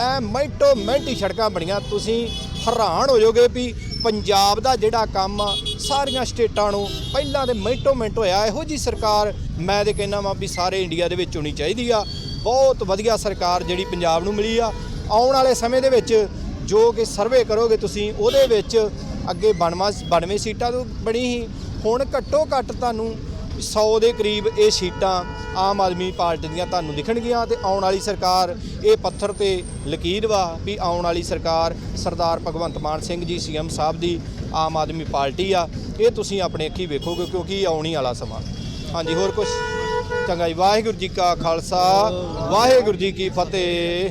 Speaker 7: ਐ ਮਿੰਟੋ ਮਿੰਟ ਹੀ ਸੜਕਾਂ ਬਣੀਆਂ। ਤੁਸੀਂ ਹੈਰਾਨ ਹੋ ਜਾਓਗੇ ਵੀ ਪੰਜਾਬ ਦਾ ਜਿਹੜਾ ਕੰਮ ਆ, ਸਾਰੀਆਂ ਸਟੇਟਾਂ ਨੂੰ ਪਹਿਲਾਂ ਦੇ ਮਿੰਟੋ ਮਿੰਟ ਹੋਇਆ। ਇਹੋ ਜੀ ਸਰਕਾਰ ਮੈਂ ਤੇ ਕਹਿੰਦਾ ਵਾਂ ਵੀ ਸਾਰੇ ਇੰਡੀਆ ਦੇ ਵਿੱਚ ਹੋਣੀ ਚਾਹੀਦੀ ਆ। ਬਹੁਤ ਵਧੀਆ ਸਰਕਾਰ ਜਿਹੜੀ ਪੰਜਾਬ ਨੂੰ ਮਿਲੀ ਆ। ਆਉਣ ਵਾਲੇ ਸਮੇਂ ਦੇ ਵਿੱਚ ਜੋ ਕਿ ਸਰਵੇ ਕਰੋਗੇ ਤੁਸੀਂ, ਉਹਦੇ ਵਿੱਚ ਅੱਗੇ 92 92 ਸੀਟਾਂ ਤੋਂ ਬਣੀ ਸੀ। ਹੁਣ ਘੱਟੋ ਘੱਟ ਤੁਹਾਨੂੰ 100 ਦੇ ਕਰੀਬ ਇਹ ਸੀਟਾਂ ਆਮ ਆਦਮੀ ਪਾਰਟੀ ਦੀਆਂ ਤੁਹਾਨੂੰ ਦਿਖਣਗੀਆਂ ਤੇ ਆਉਣ ਵਾਲੀ ਸਰਕਾਰ ਇਹ ਪੱਥਰ ਤੇ ਲਕੀਰ ਵਾ ਵੀ ਆਉਣ ਵਾਲੀ ਸਰਕਾਰ ਸਰਦਾਰ ਭਗਵੰਤ ਮਾਨ ਸਿੰਘ ਜੀ, ਸੀਐਮ ਸਾਹਿਬ ਦੀ ਆਮ ਆਦਮੀ ਪਾਰਟੀ ਆ। ਇਹ ਤੁਸੀਂ ਆਪਣੇ ਅੱਖੀ ਵੇਖੋਗੇ ਕਿਉਂਕਿ ਇਹ ਆਉਣੀ ਵਾਲਾ ਸਮਾਂ। ਹਾਂਜੀ, ਹੋਰ ਕੁਝ ਚੰਗਾ ਜੀ, ਵਾਹਿਗੁਰੂ ਜੀ ਕਾ ਖਾਲਸਾ, ਵਾਹਿਗੁਰੂ ਜੀ ਕੀ ਫਤਿਹ।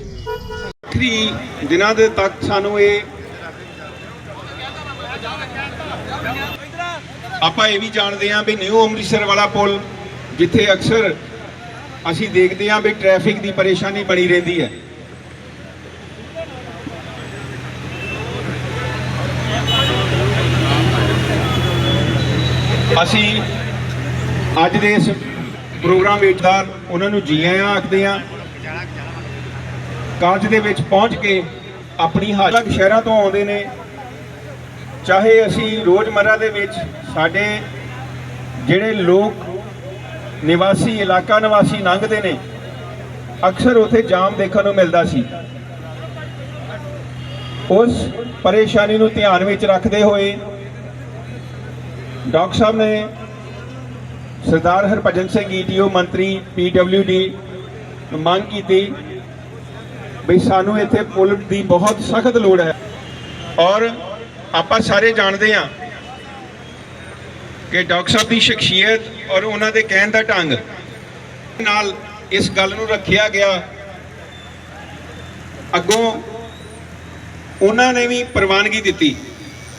Speaker 8: ਆਖਰੀ ਦਿਨਾਂ ਦੇ ਤੱਕ ਸਾਨੂੰ ਇਹ ਆਪਾਂ ਇਹ ਵੀ ਜਾਣਦੇ ਹਾਂ ਵੀ ਨਿਊ ਅੰਮ੍ਰਿਤਸਰ ਵਾਲਾ ਪੁਲ, ਜਿੱਥੇ ਅਕਸਰ ਅਸੀਂ ਦੇਖਦੇ ਹਾਂ ਵੀ ਟ੍ਰੈਫਿਕ ਦੀ ਪਰੇਸ਼ਾਨੀ ਬਣੀ ਰਹਿੰਦੀ ਹੈ। ਅਸੀਂ ਅੱਜ ਦੇ ਇਸ ਪ੍ਰੋਗਰਾਮ ਵਿੱਚ ਉਹਨਾਂ ਨੂੰ ਜੀ ਆਇਆਂ ਆਖਦੇ ਹਾਂ। ਕਾਲਜ ਦੇ ਵਿੱਚ ਪਹੁੰਚ ਕੇ ਆਪਣੀ ਹਾਲਤ ਸ਼ਹਿਰਾਂ ਤੋਂ ਆਉਂਦੇ ਨੇ। ਚਾਹੇ ਅਸੀਂ ਰੋਜ਼ਮਰਰਾ ਦੇ ਵਿੱਚ ਸਾਡੇ ਜਿਹੜੇ ਲੋਕ ਨਿਵਾਸੀ, ਇਲਾਕਾ ਨਿਵਾਸੀ ਲੰਘਦੇ ਨੇ, ਅਕਸਰ ਉੱਥੇ ਜਾਮ ਦੇਖਣ ਨੂੰ ਮਿਲਦਾ ਸੀ। ਉਸ ਪਰੇਸ਼ਾਨੀ ਨੂੰ ਧਿਆਨ ਵਿੱਚ ਰੱਖਦੇ ਹੋਏ ਡਾਕਟਰ ਸਾਹਿਬ ਨੇ ਸਰਦਾਰ ਹਰਭਜਨ ਸਿੰਘ ਈਟੀਓ ਮੰਤਰੀ ਪੀਡਬਲਯੂਡੀ ਨੂੰ ਮੰਗ ਕੀਤੀ ਵੀ ਸਾਨੂੰ ਇੱਥੇ ਪੁਲ ਦੀ ਬਹੁਤ ਸਖਤ ਲੋੜ ਹੈ ਔਰ ਆਪਾਂ ਸਾਰੇ ਜਾਣਦੇ ਹਾਂ ਕਿ ਡਾਕਟਰ ਸਾਹਿਬ ਦੀ ਸ਼ਖਸੀਅਤ ਔਰ ਉਹਨਾਂ ਦੇ ਕਹਿਣ ਦਾ ਢੰਗ ਨਾਲ ਇਸ ਗੱਲ ਨੂੰ ਰੱਖਿਆ ਗਿਆ। ਅੱਗੋਂ ਉਹਨਾਂ ਨੇ ਵੀ ਪ੍ਰਵਾਨਗੀ ਦਿੱਤੀ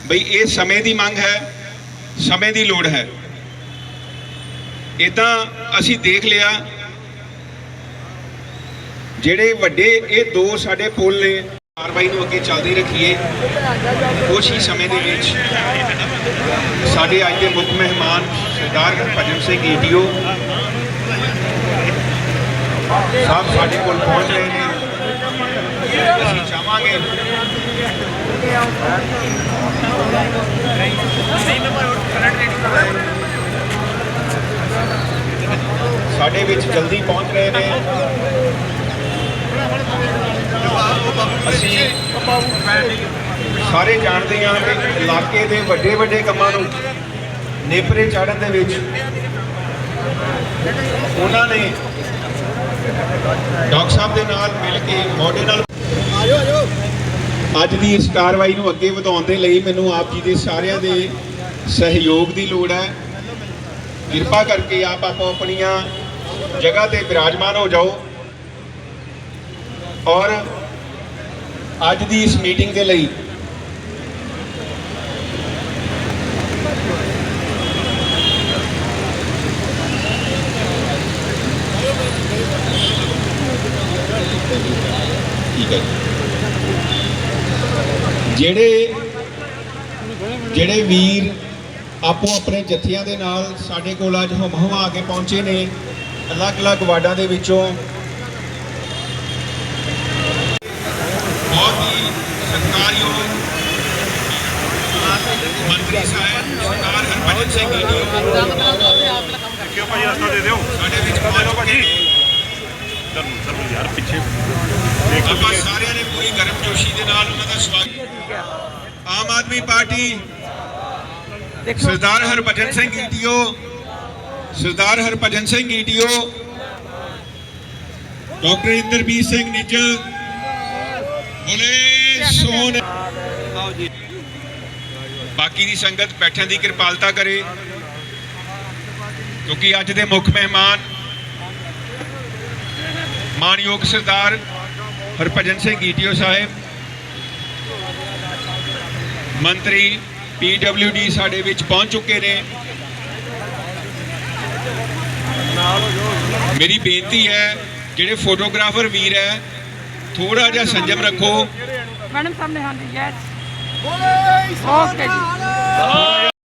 Speaker 8: ਬਈ ਇਹ ਸਮੇਂ ਦੀ ਮੰਗ ਹੈ, ਸਮੇਂ ਦੀ ਲੋੜ ਹੈ। ਇਦਾਂ ਅਸੀਂ ਦੇਖ ਲਿਆ, ਜਿਹੜੇ ਵੱਡੇ ਇਹ ਦੋ ਸਾਡੇ ਪੁਲ ਨੇ ਕਾਰਵਾਈ ਨੂੰ ਅੱਗੇ ਚੱਲਦੀ ਰੱਖੀਏ। ਕੁਛ ਹੀ ਸਮੇਂ ਦੇ ਵਿੱਚ ਸਾਡੇ ਅੱਜ ਦੇ ਮੁੱਖ ਮਹਿਮਾਨ ਸਰਦਾਰ ਹਰਭਜਨ ਸਿੰਘ ਈਟੀਓ ਸਾਹਿਬ ਸਾਡੇ ਕੋਲ ਪਹੁੰਚ ਰਹੇ ਨੇ। ਅਸੀਂ ਚਾਹਾਂਗੇ ਸਾਡੇ ਵਿੱਚ ਜਲਦੀ ਪਹੁੰਚ ਰਹੇ ਨੇ। ਅਸੀਂ ਸਾਰੇ ਜਾਣਦੇ ਹਾਂ ਕਿ ਇਲਾਕੇ ਦੇ ਵੱਡੇ ਵੱਡੇ ਕੰਮਾਂ ਨੂੰ ਨੇਪਰੇ ਚਾੜਨ ਦੇ ਵਿੱਚ ਉਹਨਾਂ ਨੇ ਡਾਕਟਰ ਸਾਹਿਬ ਦੇ ਨਾਲ ਮਿਲ ਕੇ ਮੋਢੇ ਨਾਲ ਅੱਜ ਦੀ ਇਸ ਕਾਰਵਾਈ ਨੂੰ ਅੱਗੇ ਵਧਾਉਣ ਦੇ ਲਈ ਮੈਨੂੰ ਆਪ ਜੀ ਦੇ ਸਾਰਿਆਂ ਦੇ ਸਹਿਯੋਗ ਦੀ ਲੋੜ ਹੈ। ਕਿਰਪਾ ਕਰਕੇ ਆਪ ਆਪੋ ਆਪਣੀਆਂ ਜਗ੍ਹਾ ਤੇ ਬਿਰਾਜਮਾਨ ਹੋ ਜਾਓ। ਔਰ ਅੱਜ ਦੀ ਇਸ ਮੀਟਿੰਗ ਦੇ ਲਈ ਠੀਕ ਹੈ ਜਿਹੜੇ ਜਿਹੜੇ ਵੀਰ ਆਪੋ ਆਪਣੇ ਜਥਿਆਂ ਦੇ ਨਾਲ ਸਾਡੇ ਕੋਲ ਅੱਜ ਹਮ ਆ ਕੇ ਪਹੁੰਚੇ ਨੇ, ਅਲੱਗ-ਅਲੱਗ ਵਾਰਡਾਂ ਦੇ ਵਿੱਚੋਂ ਬਹੁਤ ਹੀ ਸਤਿਕਾਰਯੋਗ ਮੰਤਰੀ ਸਾਹਿਬ ਸਰਦਾਰ ਹਰਭਜਨ ਸਿੰਘ ਜੀ ਕਿਉਂ ਭਾਈ ਰਸਤਾ ਦੇ ਦਿਓ ਸਾਡੇ ਵਿੱਚ ਪਹੁੰਚ ਚੁੱਕੇ ਨੇ ਯਾਰ ਪਿੱਛੇ ਆਪਾਂ ਸਾਰਿਆਂ ਨੇ ਪੂਰੀ ਗਰਮਜੋਸ਼ੀ ਦੇ ਨਾਲ ਉਹਨਾਂ ਦਾ ਸਵਾਗਤ Aam Aadmi Party Sardar Harbhajan Singh ETO Sardar Harbhajan Singh ETO doctor Inderbir Singh Nijjar ਬੋਲੇ ਸੋਨ ਬਾਕੀ ਦੀ ਸੰਗਤ ਬੈਠਣ ਦੀ ਕਿਰਪਾਲਤਾ ਕਰੇ। ਕਿਉਂਕਿ ਅੱਜ ਦੇ ਮੁੱਖ ਮਹਿਮਾਨ ਮਾਨਯੋਗ ਸਰਦਾਰ ਹਰਭਜਨ ਸਿੰਘ ਈਟੀਓ ਸਾਹਿਬ, ਮੰਤਰੀ ਪੀਡਬਲਯੂਡੀ ਸਾਡੇ ਵਿੱਚ ਪਹੁੰਚ ਚੁੱਕੇ ਨੇ। ਮੇਰੀ ਬੇਨਤੀ ਹੈ, ਜਿਹੜੇ ਫੋਟੋਗ੍ਰਾਫਰ ਵੀਰ ਹੈ ਥੋੜਾ ਜਿਹਾ ਸੰਜਮ ਰੱਖੋ।
Speaker 9: ਮੈਡਮ ਸਾਹਮਣੇ, ਹਾਂਜੀ ਯੈਸ ਓਕੇ ਜੀ